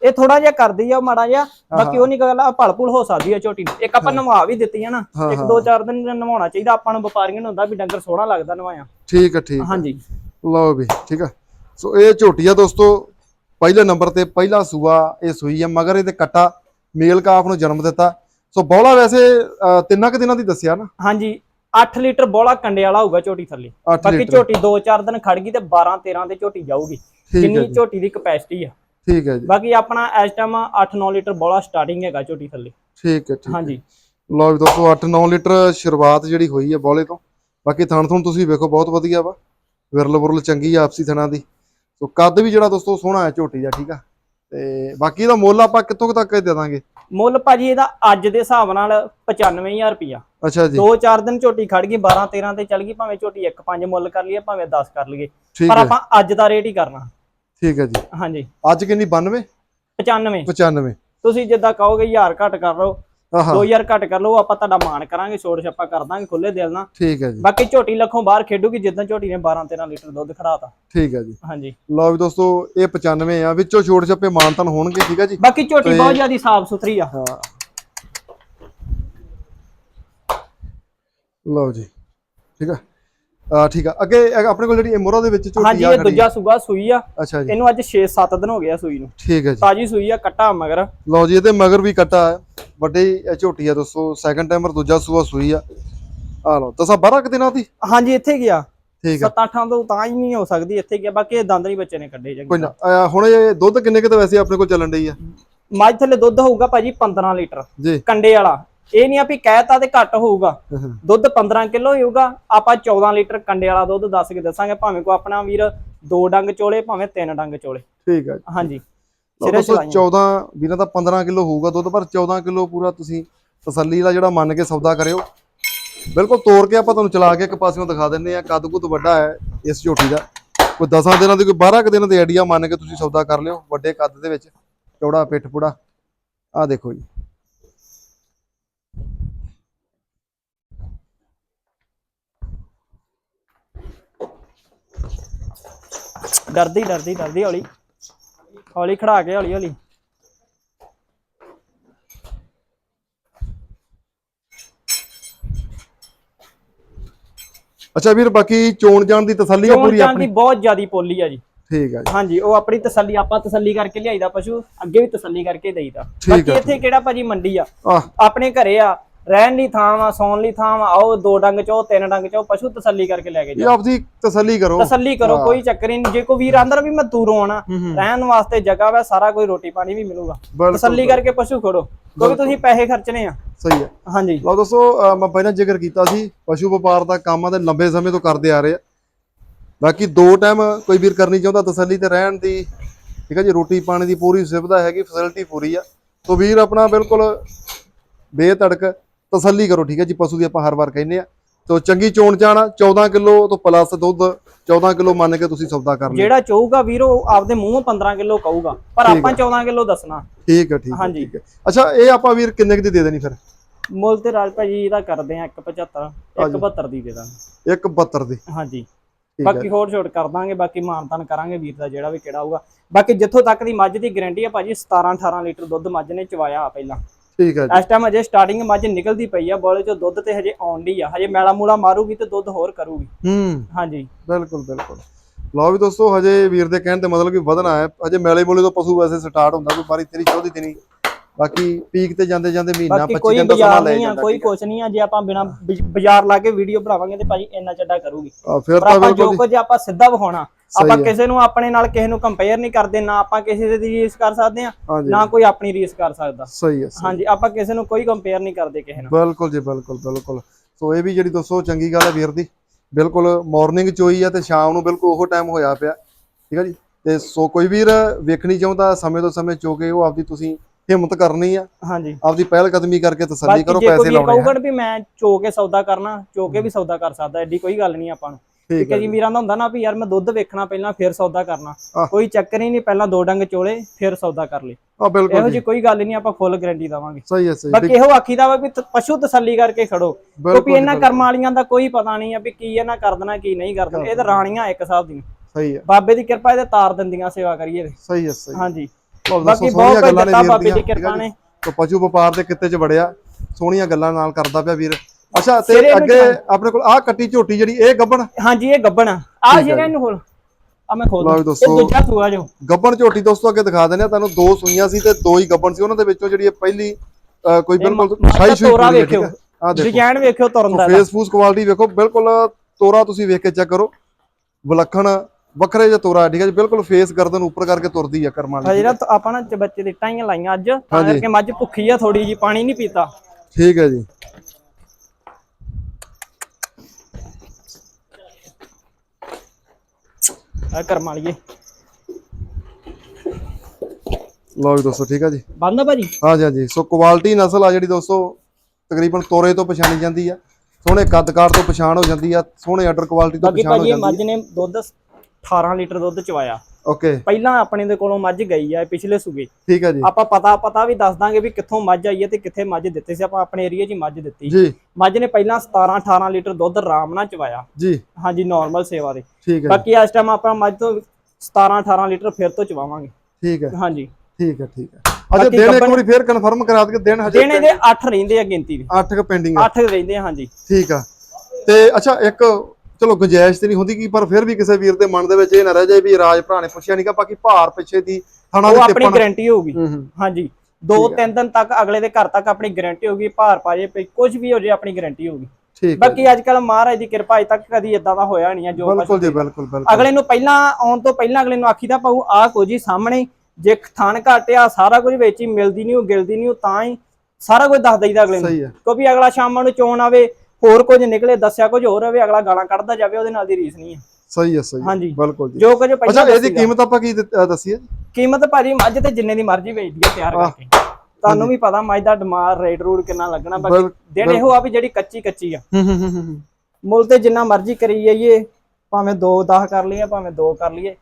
ਇਹ ਥੋੜਾ ਜਿਹਾ ਕਰਦੀ ਆ ਮਾੜਾ ਜਿਹਾ ਬਾਕੀ ਉਹ ਨਹੀਂ ਗੱਲ ਆ ਭਲਪੁਲ ਹੋ ਸਕਦੀ ਆ ਝੋਟੀ ਨੂੰ। ਇੱਕ ਆਪਾਂ ਨਵਾ ਵੀ ਦਿੱਤੀ ਆ ਨਾ ਇੱਕ। ਦੋ ਚਾਰ ਦਿਨ ਨਵਾਉਣਾ ਚਾਹੀਦਾ ਆਪਾਂ ਨੂੰ ਵਪਾਰੀਆਂ ਨੂੰ ਹੁੰਦਾ ਵੀ ਡੰਗਰ ਸੋਹਣਾ ਲੱਗਦਾ ਨਵਾਇਆ। ਠੀਕ ਆ ਠੀਕ। ਹਾਂਜੀ। ਲਓ ਵੀ ਠੀਕ ਆ। ਸੋ ਇਹ ਝੋਟੀ ਆ ਦੋਸਤੋ ਪਹਿਲੇ ਨੰਬਰ ਤੇ ਪਹਿਲਾ ਸੂਆ ਇਹ ਸੂਈ ਆ ਮਗਰ ਇਹਦੇ ਕੱਟਾ ਮੇਲ ਕਾਫ ਨੂੰ ਜਨਮ ਦਿੱਤਾ। ਸੋ ਬੌਲਾ ਵੈਸੇ ਤਿੰਨਾਂ ਕੁ ਦਿਨਾਂ ਦੀ ਦੱਸਿਆ ਨਾ? ਹਾਂਜੀ 8 ਲੀਟਰ ਬੋਲਾ ਕੰਡੇ ਵਾਲਾ ਹੋਊਗਾ ਝੋਟੀ ਥੱਲੇ। 8 ਬਾਕੀ ਝੋਟੀ 2-4 ਦਿਨ ਖੜ ਗਈ ਤੇ 12-13 ਤੇ ਝੋਟੀ ਜਾਊਗੀ। ਜਿੰਨੀ ਝੋਟੀ ਦੀ ਕਪੈਸਿਟੀ ਆ। ਠੀਕ ਹੈ ਜੀ। ਬਾਕੀ ਆਪਣਾ ਇਸ ਟਾਈਮ 8-9 ਲੀਟਰ ਬੋਲਾ ਸਟਾਰਟਿੰਗ ਹੈਗਾ ਝੋਟੀ ਥੱਲੇ। ਠੀਕ ਹੈ ਠੀਕ। ਹਾਂਜੀ। ਲਓ ਵੀ ਦੋਸਤੋ 8-9 ਲੀਟਰ ਸ਼ੁਰੂਆਤ ਜਿਹੜੀ ਹੋਈ ਹੈ ਬੌਲੇ ਤੋਂ। ਬਾਕੀ ਥਣ ਥਣ ਤੁਸੀਂ ਵੇਖੋ ਬਹੁਤ ਵਧੀਆ ਵਾ। ਵਿਰਲ ਵਿਰਲ ਚੰਗੀ ਆ ਆਪਸੀ ਥਣਾਂ ਦੀ। ਸੋ ਕੱਦ ਵੀ ਜਿਹੜਾ ਦੋਸਤੋ ਸੋਹਣਾ ਹੈ ਝੋਟੀ ਦਾ ਠੀਕ ਆ। ਤੇ ਬਾਕੀ ਇਹਦਾ ਮੁੱਲ ਆਪਾਂ ਕਿੱਥੋਂ ਤੱਕ ਦੇ ਦਾਂਗੇ? ਮੁੱਲ ਭਾਜੀ ਇਹਦਾ ਅੱਜ ਦੇ ਹਿਸਾਬ ਨਾਲ 95000 ਰੁਪਿਆ ਅੱਛਾ ਜੀ। 2-4 ਦਿਨ ਝੋਟੀ ਖੜ ਗਈ 12-13 ਤੇ ਚੱਲ ਗਈ ਭਾਵੇਂ ਝੋਟੀ 1-5 ਮੁੱਲ ਕਰ ਲਈਏ ਭਾਵੇਂ 10 ਕਰ ਲਈਏ। ਪਰ ਆਪਾਂ ਅੱਜ ਦਾ ਰੇਟ ਹੀ ਕਰਨਾ। ਠੀਕ ਹੈ ਜੀ। ਹਾਂਜੀ। ਅੱਜ ਕਿੰਨੀ? 92 95 95 ਤੁਸੀਂ ਜਿੱਦਾਂ ਕਹੋਗੇ 1000 ਘੱਟ ਕਰ ਲਓ ਆਹਾ। 2000 ਘੱਟ ਕਰ ਲਓ ਆਪਾਂ ਤੁਹਾਡਾ ਮਾਣ ਕਰਾਂਗੇ ਛੋੜ ਛੱਪਾ ਕਰ ਦਾਂਗੇ ਖੁੱਲੇ ਦਿਲ ਨਾਲ। ਠੀਕ ਹੈ ਜੀ। ਬਾਕੀ ਝੋਟੀ ਲੱਖੋਂ ਬਾਹਰ ਖੇਡੂਗੀ ਜਿੱਦਾਂ ਝੋਟੀ ਨੇ 12-13 ਲੀਟਰ ਦੁੱਧ ਖੜਾਤਾ। ਠੀਕ ਹੈ ਜੀ। ਹਾਂਜੀ। ਲਓ ਵੀ ਦੋਸਤੋ ਇਹ 95 ਆ। ਵਿੱਚੋਂ ਛੋਟ ਛੱਪੇ ਮਾਨਤਨ ਹੋਣਗੇ ਠੀਕ ਹੈ ਜੀ। ਬਾਕੀ ਝੋਟੀ ਬਹੁਤ ਜ਼ਿਆਦਾ ਸਾਫ਼ ਸੁਥਰੀ ਆ। ਹਾਂ। ਲਓ ਜੀ। ਠੀਕ ਆ ਠੀਕ ਆ। ਅੱਗੇ ਆਪਣੇ ਕੋਲ ਜਿਹੜੀ ਮੋਹਰਾ ਦੇ ਵਿੱਚ ਝੋਟੀ ਹਾਂਜੀ ਆ ਇਹ ਖੜੀ। ਦੂਜਾ ਸੂਗਾ ਸੂਈ ਆ। ਅੱਛਾ ਜੀ। ਇਹਨੂੰ ਅੱਜ 6-7 ਦਿਨ ਹੋ ਗਿਆ ਸੂਈ ਨੂੰ। ਠੀਕ ਹੈ ਜੀ। ਤਾਜੀ ਸੂਈ ਆ ਕੱਟਾ ਮਗਰ। ਲਓ ਜੀ ਇਹਦੇ ਮਗਰ ਵੀ ਕੱਟਾ ਹੈ। ਵੱਡੀ ਝੋਟੀ ਆ ਦੋਸਤੋ। ਸੈਕੰਡ ਟਾਈਮਰ ਦੂਜਾ ਸੂਆ ਸੂਈ ਆ। ਆ ਲਓ ਦਸਾਂ 12 ਕੁ ਦਿਨਾਂ ਦੀ? ਹਾਂਜੀ ਇੱਥੇ ਗਿਆ ਠੀਕ ਆ। 7-8 ਤੋਂ ਤਾਂ ਹੀ ਨਹੀਂ ਹੋ ਸਕਦੀ ਇੱਥੇ ਗਿਆ ਬਾਕੀ ਇਹ ਦੰਦ ਨਹੀਂ ਬੱਚੇ ਨੇ ਕੱਢੇ ਕੋਈ ਜੰਗ ਨਾ ਹੁਣ ਇਹ ਦੁੱਧ ਕਿੰਨੇ ਕਿਤੇ ਵੈਸੇ ਆਪਣੇ ਕੋਲ ਚੱਲਣ ਡਈ ਆ? ਮੱਝ ਥੱਲੇ ਦੁੱਧ ਹੋਊਗਾ ਭਾਜੀ 15 ਲੀਟਰ। ਜੀ। ਕੰਡੇ ਵਾਲਾ। ਇਹ ਨਹੀਂ ਆ ਵੀ ਕਹਿਤਾ ਤੇ ਘੱਟ ਹੋਊਗਾ। ਦੁੱਧ 15 ਕਿਲੋ ਹੀ ਹੋਊਗਾ। ਆਪਾਂ 14 ਲੀਟਰ ਕੰਡੇ ਵਾਲਾ ਦੁੱਧ ਦੱਸ ਕੇ ਦੱਸਾਂਗੇ ਭਾਵੇਂ ਕੋ ਆਪਣਾ ਵੀਰ ਦੋ ਡੰਗ ਚੋਲੇ ਭਾਵੇਂ ਤਿੰਨ ਡੰਗ ਚੋਲੇ। ਠੀਕ ਜੀ। ਹਾਂਜੀ। ਸਿਰੇ ਦੋਸਤੋ ਚਲਾਈਆਂ। 14 ਵੀਰਾਂ ਦਾ 15 ਕਿਲੋ ਹੋਊਗਾ ਦੁੱਧ ਪਰ 14 ਕਿਲੋ ਪੂਰਾ ਤੁਸੀਂ ਤਸੱਲੀ ਦਾ ਜਿਹੜਾ ਮੰਨ ਕੇ ਸੌਦਾ ਕਰਿਓ। ਬਿਲਕੁਲ ਤੋੜ ਕੇ ਆਪਾਂ ਤੁਹਾਨੂੰ ਚਲਾ ਕੇ ਇੱਕ ਪਾਸਿਓਂ ਦਿਖਾ ਦਿੰਦੇ ਆ ਕੱਦ ਕੁੱਦ ਵੱਡਾ ਹੈ ਇਸ ਝੋਟੀ ਦਾ। ਕੋਈ 10 ਦਿਨਾਂ ਦੀ ਕੋਈ 12 ਕੁ ਦਿਨਾਂ ਦੀ ਆਈਡੀਆ ਮੰਨ ਕੇ ਤੁਸੀਂ ਸੌਦਾ ਕਰ ਲਿਓ ਵੱਡੇ ਕੱਦ ਦੇ ਵਿੱਚ ਚੌੜਾ ਪਿੱਠ ਪੁੜਾ। ਆਹ ਦੇਖੋ ਜੀ। ਡਰਦੀ ਡਰਦੀ ਡਰਦੀ ਹੌਲੀ। ਹੌਲੀ ਖੜਾ ਕੇ ਹੌਲੀ ਹੌਲੀ। ਅੱਛਾ ਵੀਰ ਬਾਕੀ ਚੋਣ ਜਾਣ ਦੀ ਤਸੱਲੀ ਪੂਰੀ ਚਾਣ ਆਪਣੀ? ਦੀ ਬਹੁਤ ਜ਼ਿਆਦੀ ਪੋਲੀ ਆ ਜੀ। ਠੀਕ ਆ ਜੀ। ਹਾਂਜੀ ਉਹ ਆਪਣੀ ਤਸੱਲੀ ਆਪਾਂ ਤਸੱਲੀ ਕਰਕੇ ਲਿਆਈਦਾ ਪਸ਼ੂ ਅੱਗੇ ਵੀ ਤਸੱਲੀ ਕਰਕੇ ਦੇਈਦਾ। ਬਾਕੀ ਇੱਥੇ ਕਿਹੜਾ ਭਾਜੀ ਮੰਡੀ ਆ? ਆਪਣੇ ਘਰੇ ਆ ਰਹਿਣ ਲਈ ਥਾਂ ਵਾ ਸੌਣ ਲਈ ਥਾਂ ਵਾ ਆਓ ਦੋ ਡੰਗ ਚੋ ਤਿੰਨ ਡੰਗ ਚੋ ਪਸ਼ੂ ਤਸੱਲੀ ਕਰਕੇ ਲੈ ਕੇ ਇਹ ਜਾਓ। ਆਪਦੀ ਤਸੱਲੀ ਕਰੋ। ਤਸੱਲੀ ਕਰੋ ਕੋਈ ਚੱਕਰ ਹੀ ਨਹੀਂ। ਜੇ ਕੋਈ ਵੀਰ ਆਂਦਰ ਵੀ ਮੈਂ ਦੂਰੋਂ ਆਣਾ ਰਹਿਣ ਵਾਸਤੇ ਜਗ੍ਹਾ ਵਾ ਸਾਰਾ ਕੋਈ ਰੋਟੀ ਪਾਣੀ ਵੀ ਮਿਲੂਗਾ। ਬਿਲਕੁਲ ਤਸੱਲੀ ਕਰਕੇ ਪਸ਼ੂ ਖੜੋ ਕਿਉਂਕਿ ਤੁਸੀਂ ਪੈਸੇ ਖਰਚਣੇ ਆ। ਸਹੀ ਹੈ। ਹਾਂਜੀ। ਲਓ ਦੋਸਤੋ ਅਹ ਮੈਂ ਪਹਿਲਾਂ ਜ਼ਿਕਰ ਕੀਤਾ ਸੀ ਪਸ਼ੂ ਵਪਾਰ ਦਾ ਕੰਮ ਆ ਤੇ ਲੰਬੇ ਸਮੇਂ ਤੋਂ ਕਰਦੇ ਆ ਰਹੇ ਆ। ਬਾਕੀ ਦੋ ਟਾਈਮ ਕੋਈ ਵੀਰ ਕਰਨੀ ਚਾਹੁੰਦਾ ਤਸੱਲੀ ਤੇ ਰਹਿਣ ਦੀ ਠੀਕ ਹੈ ਜੀ ਰੋਟੀ ਪਾਣੀ ਦੀ ਪੂਰੀ ਸੁਵਿਧਾ ਹੈਗੀ ਫੈਸਿਲਿਟੀ ਪੂਰੀ ਆ। ਸੋ ਵੀਰ ਆਪਣਾ ਬਿਲਕੁਲ ਬੇਤੜਕ ਤਸੱਲੀ ਕਰੋ ਠੀਕ ਹੈ ਜੀ ਪਸ਼ੂ ਦੀ ਆਪਾਂ ਹਰ ਵਾਰ ਕਹਿੰਦੇ ਆ। ਸੋ ਚੰਗੀ ਚੋਣ ਚਾਣ ਆ, 14 ਕਿਲੋ ਤੋਂ ਪਲੱਸ ਦੁੱਧ 14 ਕਿਲੋ ਮੰਨ ਕੇ ਤੁਸੀਂ ਸੌਦਾ ਕਰ ਲਿਓ। ਜਿਹੜਾ ਚਾਹੂਗਾ ਵੀਰ ਉਹ ਆਪਦੇ ਮੂੰਹੋਂ 15 ਕਿਲੋ ਕਹੂਗਾ ਪਰ ਆਪਾਂ 14 ਕਿਲੋ ਦੱਸਣਾ। ਠੀਕ ਹੈ ਠੀਕ ਹੈ ਹਾਂਜੀ। ਅੱਛਾ ਇਹ ਆਪਾਂ ਵੀਰ ਕਿੰਨੇ ਕੁ ਦੀ ਦੇ ਦੇਣੀ ਫਿਰ? ਮੁੱਲ ਤੇ ਰਾਜ ਭਾਜੀ ਇਹਦਾ ਕਰਦੇ ਆ 175 172 ਦੀ ਦੇ ਦਾਂਗੇ। 172 ਦੀ। ਹਾਂਜੀ। ਬਾਕੀ ਹੋਰ ਛੋਟ ਕਰ ਦਾਂਗੇ ਬਾਕੀ ਮਾਨਤਾਨ ਕਰਾਂਗੇ ਵੀਰ ਦਾ ਜਿਹੜਾ ਵੀ ਕਿਹੜਾ ਹੋਊਗਾ ਬਾਕੀ ਜਿੱਥੋਂ ਤੱਕ ਦੀ ਮੱਝ ਦੀ ਗਾਰੰਟੀ ਆ ਭਾਜੀ 17 18 ਲੀਟਰ ਦੁੱਧ ਮੱਝ ਨੇ ਚਵਾਇਆ ਪਹਿਲਾਂ। ਠੀਕ ਹੈ ਜੀ। ਇਸ ਟਾਈਮ ਅਜੇ ਸਟਾਰਟਿੰਗ ਮੱਝ ਨਿਕਲਦੀ ਪਈ ਆ ਬੋਲੇ ਚੋਂ ਦੁੱਧ ਤੇ ਹਜੇ ਆਉਣ ਡਈ ਆ ਹਜੇ ਮੈਲਾ ਮੂਲਾ ਮਾਰੂਗੀ ਤੇ ਦੁੱਧ ਹੋਰ ਕਰੂਗੀ। ਹੂੰ। ਹਾਂਜੀ। ਬਿਲਕੁਲ ਬਿਲਕੁਲ। ਲਓ ਵੀ ਦੋਸਤੋ ਹਜੇ ਵੀਰ ਦੇ ਕਹਿਣ ਤੇ ਮਤਲਬ ਕਿ ਵਧਣਾ ਹੈ। ਹਜੇ ਮੇਲੇ ਮੂਲੇ ਤੋਂ ਪਸ਼ੂ ਵੈਸੇ ਸਟਾਰਟ ਹੁੰਦਾ ਕੋਈ ਬਾਰੀ ਤੇਰੀ ਚੌਧੀ ਦਿਨੀ ਬਾਕੀ ਪੀਕ ਤੇ ਜਾਂਦੇ ਜਾਂਦੇ ਮਹੀਨਾ ਬਾਕੀ 25 ਕੋਈ ਦਿਨ ਦਾ ਸਮਾਂ ਲੈ ਨਹੀਂ ਆ ਜਾਂਦਾ ਕੋਈ ਕੁਛ ਨਹੀਂ ਆ ਜੇ ਆਪਾਂ ਬਿਨਾ ਬਾਜ਼ਾਰ ਲਾ ਕੇ ਵੀਡੀਓ ਬਣਾਵਾਂਗੇ ਤੇ ਭਾਜੀ ਇੰਨਾ ਚੱਡਾ ਕਰੂਗੀ। ਫਿਰ ਤਾਂ ਆਪਾਂ ਜੋ ਕੁਝ ਆਪਾਂ ਸਿੱਧਾ ਵਿਖਾਉਣਾ ਆਪਾਂ। ਕਿਸੇ ਨੂੰ ਆਪਣੇ ਨਾਲ ਕਿਸੇ ਨੂੰ ਕੰਪੇਅਰ ਨਹੀਂ ਕਰਦੇ ਨਾ ਆਪਾਂ ਕਿਸੇ ਦੀ ਰੀਸ ਕਰ ਸਕਦੇ ਆ ਨਾ ਕੋਈ ਆਪਣੀ ਰੀਸ ਕਰ ਸਕਦਾ। ਸਹੀ ਹੈ। ਹਾਂਜੀ ਆਪਾਂ ਕਿਸੇ ਨੂੰ ਕੋਈ ਕੰਪੇਅਰ ਨਹੀਂ ਕਰਦੇ ਕਿਸੇ ਨਾਲ। ਬਿਲਕੁਲ ਜੀ ਬਿਲਕੁਲ ਬਿਲਕੁਲ। ਸੋ ਇਹ ਵੀ ਜਿਹੜੀ ਦੋਸਤੋ ਚੰਗੀ ਗੱਲ ਹੈ ਵੀਰ ਦੀ। ਬਿਲਕੁਲ ਮਾਰਨਿੰਗ ਚੋਈ ਆ ਤੇ ਸ਼ਾਮ ਨੂੰ ਬਿਲਕੁਲ ਉਹ ਟਾਈਮ ਹੋਇਆ ਪਿਆ। ਠੀਕ ਹੈ ਜੀ? ਤੇ ਸੋ ਕੋਈ ਵੀਰ ਵੇਖਣੀ ਚਾਹੁੰਦਾ ਸਮੇਂ ਤੋਂ ਸਮੇਂ ਚੋ ਕੇ ਉਹ ਆਪਦੀ ਤੁਸੀਂ ਹਿੰਮਤ ਕਰਨੀ ਆ। ਹਾਂਜੀ। ਆਪਦੀ ਪਹਿਲ ਕਦਮੀ ਕਰਕੇ ਤਸੱਲੀ ਕਰੋ ਪੈਸੇ ਲਾਉਣੇ ਆ। ਕਹੂਗਾ ਵੀ ਮੈਂ ਚੋ ਕੇ ਸੌਦਾ ਕਰਨਾ ਚੋ ਕੇ ਵੀ ਸੌਦਾ ਕਰ ਸਕਦਾ ਐਡੀ ਕੋਈ ਗੱਲ ਨਹੀਂ ਆਪਾਂ ਨੂੰ। ਠੀਕ ਹੈ ਜੀ ਵੀਰਾਂ ਦਾ ਹੁੰਦਾ ਨਾ ਵੀ ਯਾਰ ਮੈਂ ਦੁੱਧ ਵੇਖਣਾ ਪਹਿਲਾਂ ਫਿਰ ਸੌਦਾ ਕਰਨਾ। ਕੋਈ ਚੱਕਰ ਹੀ ਨਹੀਂ ਪਹਿਲਾਂ ਦੋ ਡੰਗ ਚੋਲੇ ਫਿਰ ਸੌਦਾ ਕਰ ਲਈ ਆ ਬਿਲਕੁਲ ਇਹੋ ਜੀ। ਕੋਈ ਗੱਲ ਨਹੀਂ ਆਪਾਂ ਫੁੱਲ ਗਾਰੰਟੀ ਦਵਾਂਗੇ। ਸਹੀ ਹੈ ਸਹੀ ਬਾਕੀ ਇਹੋ ਆਖੀਦਾ ਵਾ ਵੀ ਪਸ਼ੂ ਤਸੱਲੀ ਕਰਕੇ ਖੜੋ। ਕਿਉਂਕਿ ਇਹਨਾਂ ਕਰਮਾਂ ਵਾਲੀਆਂ ਦਾ ਕੋਈ ਪਤਾ ਨਹੀਂ ਆ ਵੀ ਕੀ ਇਹਨਾਂ ਕਰ ਦੇਣਾ ਕੀ ਨਹੀਂ ਕਰ ਦੇਣਾ ਇਹ ਤਾਂ ਰਾਣੀਆਂ ਇੱਕ ਹਿਸਾਬ ਦੀਆਂ। ਸਹੀ ਹੈ। ਬਾਬੇ ਦੀ ਕਿਰਪਾ ਇਹਦੇ ਤਾਰ ਦਿੰਦੀਆਂ ਸੇਵਾ ਕਰੀਏ। ਸਹੀ ਹੈ ਸਹੀ ਹਾਂਜੀ। ਬਾਕੀ ਬਹੁਤ ਗੱਲਾਂ ਨੇ ਬਾਬੇ ਦੀ ਕਿਰਪਾ। ਨੇ। ਤੋ ਪਸ਼ੂ ਵਪਾਰ ਦੇ ਕਿੱਤੇ 'ਚ ਵੜਿਆ ਸੋਹਣੀਆਂ ਗੱਲਾਂ ਨਾਲ ਕਰਦਾ ਪਿਆ ਵੀਰ। ਅੱਛਾ ਤੇ ਅੱਗੇ ਆਪਣੇ ਕੋਲ ਆਹ ਕੱਟੀ ਝੋਟੀ ਜਿਹੜੀ ਇਹ ਗੱਬਣ? ਹਾਂਜੀ ਇਹ ਗੱਬਣ ਆ। ਆ ਜਿਹੜਾ ਇਹਨੂੰ ਖੋਲ ਆ ਮੈਂ ਖੋਲ। ਇਹ ਦੂਜਾ ਸੂਆ ਜੋ। ਗੱਬਣ ਝੋਟੀ ਦੋਸਤੋ ਅੱਗੇ ਦਿਖਾ ਦਿੰਦੇ ਆ ਤੁਹਾਨੂੰ ਦੋ ਸੂਈਆਂ ਸੀ ਤੇ ਦੋ ਹੀ ਗੱਬਣ ਸੀ। ਉਹਨਾਂ ਦੇ ਵਿੱਚੋਂ ਜਿਹੜੀ ਇਹ ਪਹਿਲੀ ਕੋਈ ਬਿਲਕੁਲ ਸ਼ਾਈ ਸ਼ੂਈ ਤੋਰਾ ਵੇਖਿਓ। ਆ? ਦੇਖੋ। ਡਿਜ਼ਾਈਨ ਵੇਖਿਓ ਤੁਰਨ ਦਾ। ਫੇਸ ਫੂਸ ਕੁਆਲਿਟੀ ਵੇਖੋ। ਬਿਲਕੁਲ ਤੋਰਾ ਤੁਸੀਂ ਵੇਖ ਕੇ ਚੈੱਕ ਕਰੋ। ਵਿਲੱਖਣ ਵੱਖਰੇ ਜਿਹਾ ਤੋਰਾ ਹੈ, ਠੀਕ ਹੈ ਜੀ? ਬਿਲਕੁਲ ਫੇਸ ਗਰਦਨ ਉੱਪਰ ਕਰਕੇ ਤੁਰਦੀ ਆ ਕਰਮਾਂ ਵਾਲੀ ਤ- ਆਪਾਂ ਨਾ ਬੱਚੇ ਦੇ ਟਾਈਆਂ ਲਾਈਆਂ ਅੱਜ ਤਾਂ। ਕਰਕੇ ਮੱਝ ਭੁੱਖੀ ਆ ਥੋੜੀ ਜੀ ਪਾਣੀ ਨਹੀਂ ਪੀਤਾ। ਠੀਕ ਹੈ ਜੀ। ਆ ਕਰਮ ਵਾਲੀਏ। ਲਓ ਜੀ ਦੋਸਤੋ ਠੀਕ ਹੈ ਜੀ। ਬੰਦਾ ਭਾਜੀ? ਹਾਂਜੀ ਹਾਂਜੀ। ਸੋ ਕੁਆਲਿਟੀ ਨਸਲ ਆ ਜਿਹੜੀ ਦੋਸਤੋ ਤਕਰੀਬਨ ਤੋਰੇ ਤੋਂ ਪਛਾਣੀ ਜਾਂਦੀ ਆ। ਸੋਹਣੇ ਕੱਦਕਾਰ ਤੋਂ ਪਛਾਣ ਹੋ ਜਾਂਦੀ ਆ ਸੋਹਣੇ ਆਰਡਰ ਕੁਆਲਿਟੀ ਤੋਂ ਪਛਾਣ ਹੋ ਭਾਜੀ ਇਹ ਜਾਂਦੀ ਮੱਝ ਨੇ ਦੁੱਧ 18 ਲੀਟਰ ਦੁੱਧ ਚਵਾਇਆ। ਓਕੇ ਪਹਿਲਾਂ ਆਪਣੇ ਦੇ ਕੋਲੋਂ ਮੱਝ ਗਈ ਆ ਪਿਛਲੇ ਸੂਗੇ ਠੀਕ ਹੈ ਜੀ। ਆਪਾਂ ਪਤਾ ਪਤਾ ਵੀ ਦੱਸ ਦਾਂਗੇ ਵੀ ਕਿੱਥੋਂ ਮੱਝ ਆਈ ਹੈ ਤੇ ਕਿੱਥੇ ਮੱਝ ਦਿੱਤੀ ਸੀ। ਆਪਾਂ ਆਪਣੇ ਏਰੀਆ 'ਚ ਮੱਝ ਦਿੱਤੀ। ਜੀ। ਮੱਝ ਨੇ ਪਹਿਲਾਂ 17 18 ਲੀਟਰ ਦੁੱਧ ਆਰਾਮ ਨਾਲ ਚਵਾਇਆ। ਜੀ। ਹਾਂਜੀ ਨਾਰਮਲ ਸੇਵਾ ਦੇ। ਠੀਕ ਹੈ ਜੀ, ਬਾਕੀ ਇਸ ਟਾਈਮ ਆਪਾਂ ਮੱਝ ਤੋਂ 17 18 ਲੀਟਰ ਫਿਰ ਤੋਂ ਚਵਾਵਾਂਗੇ। ਠੀਕ ਹੈ ਹਾਂਜੀ। ਠੀਕ ਹੈ ਠੀਕ ਹੈ ਅੱਛਾ ਦਿਨ ਇੱਕ ਵਾਰੀ ਫੇਰ ਕਨਫਰਮ ਕਰਾ ਦੇ ਦਿਨ ਹਜੇ ਦਿਨ ਇਹਦੇ 8 ਰਹਿੰਦੇ ਆ ਗਿਣਤੀ ਦੇ। 8 ਕ ਪੈਂਡਿੰਗ ਆ 8 ਰਹਿੰਦੇ ਆ ਹਾਂਜੀ। ਠੀਕ ਆ। ਤੇ ਅੱਛਾ ਇੱਕ ਚਲੋ ਗੁੰਜਾਇਸ਼ ਤੇ ਨਹੀਂ ਹੁੰਦੀ ਕੀ ਪਰ ਫਿਰ ਵੀ ਕਿਸੇ ਵੀਰ ਦੇ ਮਨ ਦੇ ਵਿੱਚ ਇਹ ਨਾ ਰਹਿ ਜਾਏ ਵੀ ਰਾਜ ਭਰਾ ਨੇ ਪੁੱਛਿਆ ਨਹੀਂਗਾ ਬਾਕੀ ਭਾਰ ਪਿੱਛੇ ਦੀ ਥਣਾ ਦੀ ਆਪਣੀ ਗਾਰੰਟੀ ਹੋਊਗੀ। ਹਾਂਜੀ। ਦੋ ਤਿੰਨ ਦਿਨ ਤੱਕ ਅਗਲੇ ਦੇ ਘਰ ਤੱਕ ਆਪਣੀ ਗਾਰੰਟੀ ਹੋਊਗੀ ਭਾਰ ਪਾ ਜੇ ਕੁਝ ਵੀ ਹੋ ਜੇ ਆਪਣੀ ਗਾਰੰਟੀ ਹੋਊਗੀ। ਠੀਕ ਬਾਕੀ ਅੱਜ ਕੱਲ ਮਹਾਰਾਜ ਦੀ ਕਿਰਪਾ ਅਜੇ ਤੱਕ ਕਦੀ ਇਦਾਂ ਦਾ ਹੋਇਆ ਨਹੀਂ ਆ ਜੋ ਬਿਲਕੁਲ ਜੀ ਬਿਲਕੁਲ ਬਿਲਕੁਲ। ਅਗਲੇ ਨੂੰ ਪਹਿਲਾਂ ਆਉਣ ਤੋਂ ਪਹਿਲਾਂ ਅਗਲੇ ਨੂੰ ਆਖੀਦਾ ਪਾਉ ਆਹ ਕੁਝ ਹੀ ਸਾਹਮਣੇ ਜੇ ਥਣ ਘਟਿਆ ਸਾਰਾ ਕੁਝ ਵਿੱਚ ਮਿਲਦੀ ਨਹੀਂ ਉਹ ਗਿਲਦੀ ਨਹੀਂ ਉਹ ਤਾਂ ਹੀ ਸਾਰਾ ਕੁਝ ਦੱਸ ਦਈਦਾ ਅਗਲੇ ਨੂੰ। ਕਿਉਂਕਿ ਅਗਲਾ ਸ਼ਾਮਾਂ ਨੂੰ ਚੋਣ ਆਵੇ ਹੋਰ ਕੁਝ ਨਿਕਲੇ ਦੱਸਿਆ ਕੁਝ ਹੋਰ ਹੋਵੇ ਅਗਲਾ ਗਾਲਾਂ ਕੱਢਦਾ ਜਾਵੇ ਉਹਦੇ ਨਾਲ ਦੀ ਰੀਸ ਨਹੀਂ ਹੈ। ਸਹੀ ਹੈ ਸਹੀ। ਬਿਲਕੁਲ ਜੀ। ਜੋ ਕੁਝ ਅੱਛਾ ਪਹਿਲਾਂ ਇਹਦੀ ਦੱਸੀਦਾ। ਕੀਮਤ ਆਪਾਂ ਕੀ ਦਿੱਤ- ਅਹ ਦੱਸੀ ਹੈ ਜੀ? ਕੀਮਤ ਭਾਜੀ ਮੱਝ ਤੇ ਜਿੰਨੇ ਦੀ ਮਰਜ਼ੀ ਵੇਚਦੀ ਹੈ ਤਿਆਰ। ਕਰਕੇ। ਤੁਹਾਨੂੰ ਵੀ ਪਤਾ ਮੱਝ ਦਾ ਡਿਮਾਂਡ ਰੇਟ ਰੂਟ ਕਿੰਨਾ ਲੱਗਣਾ ਬਾਕੀ ਦਿਨ ਇਹੋ ਆ ਵੀ ਜਿਹੜੀ ਕੱਚੀ ਕੱਚੀ ਆ। ਮੁੱਲ ਤੇ ਜਿੰਨਾ ਮਰਜ਼ੀ ਕਰੀ ਜਾਈਏ ਭਾਵੇਂ 2 10 ਕਰ ਲਈਏ ਭਾਵੇਂ 2 ਕਰ ਲਈਏ।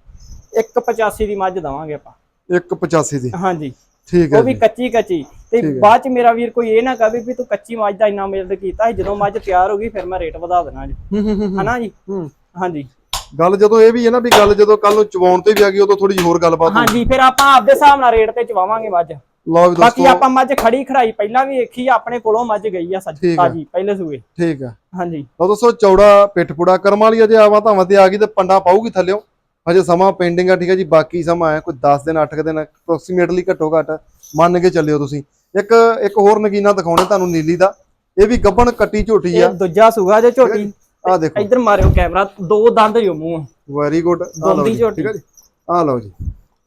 185 ਦੀ ਮੱਝ ਦਵਾਂਗੇ ਆਪਾਂ। 185 ਦੀ। ਹਾਂਜੀ। ਠੀਕ ਹੈ ਉਹ ਵੀ ਕੱਚੀ ਕੱਚੀ। ਤੇ। ਬਾਅਦ ਚ ਮੇਰਾ ਵੀਰ ਕੋਈ ਇਹ ਨਾ ਕਹੇ ਵੀ ਤੂੰ ਕੱਚੀ ਮੱਝ ਦਾ ਇੰਨਾ ਮਿਲਦ ਕੀਤਾ ਜਦੋਂ ਮੱਝ ਤਿਆਰ ਹੋ ਗਈ ਫਿਰ ਮੈਂ ਰੇਟ ਵਧਾ ਦੇਣਾ ਜੀ। ਹੂੰ ਹੂੰ ਹੂੰ ਹਨਾ ਜੀ? ਹਾਂਜੀ। ਗੱਲ ਜਦੋਂ ਇਹ ਵੀ ਹੈ ਨਾ ਵੀ ਗੱਲ ਜਦੋਂ ਕੱਲ ਨੂੰ ਚਵਾਉਣ ਤੇ ਵੀ ਆ ਗਈ ਉਦੋਂ ਥੋੜੀ ਜਿਹੀ ਹੋਰ ਗੱਲਬਾਤ। ਹਾਂਜੀ ਫਿਰ ਆਪਾਂ ਆਪਦੇ ਹਿਸਾਬ ਨਾਲ ਰੇਟ ਤੇ ਚਵਾਵਾਂਗੇ ਮੱਝ। ਲਓ ਵੀ ਬਾਕੀ ਦੋਸਤੋ। ਆਪਾਂ ਮੱਝ ਖੜੀ ਖੜਾਈ ਪਹਿਲਾਂ ਵੀ ਵੇਖੀ ਆ, ਆਪਣੇ ਕੋਲੋਂ ਮੱਝ ਗਈ ਆ ਹੈ। ਤਾਜੀ ਪਹਿਲੇ ਸੂਏ। ਠੀਕ ਹੈ ਹਾਂਜੀ। ਲਓ ਦੋਸਤੋ ਚੌੜਾ ਪਿੱਠਪੂੜਾ ਕਰਮ ਵਾਲੀ ਅਜੇ ਆਵਾ ਧਾਵਾਂ ਤੇ ਆ ਗਈ ਤੇ ਪੰਡਾ ਪਾਊਗੀ ਥੱਲਿਓ। ਹਜੇ ਸਮਾਂ ਪੈਂਡਿੰਗ ਆ ਠੀਕ ਹੈ ਜੀ ਬਾਕੀ ਸਮਾਂ ਹੈ ਕੋਈ 10 ਦਿਨ 8 ਦਿਨ ਅਪਰੋਕਸੀਮੇਟਲੀ ਘੱਟੋ ਘੱਟ ਮੰਨ ਕੇ ਚੱਲਿਓ ਤੁਸੀਂ। ਇੱਕ ਇੱਕ ਹੋਰ ਨਗੀਨਾ ਦਿਖਾਉਣੇ ਤੁਹਾਨੂੰ ਨੀਲੀ ਦਾ ਇਹ ਵੀ ਗੱਬਣ ਕੱਟੀ ਝੋਟੀ ਇਹ ਆ ਦੂਜਾ ਸੂਗਾ ਜੇ ਝੋਟੀ। ਆ ਦੇਖੋ। ਇੱਧਰ ਮਾਰਿਓ ਕੈਮਰਾ ਦੋ ਦੰਦ ਜੋ ਮੂੰਹ। ਵੈਰੀ ਗੁੱਡ ਦੋਂਦੀ ਝੋਟੀ। ਠੀਕ ਹੈ ਜੀ ਆ ਲਓ ਜੀ।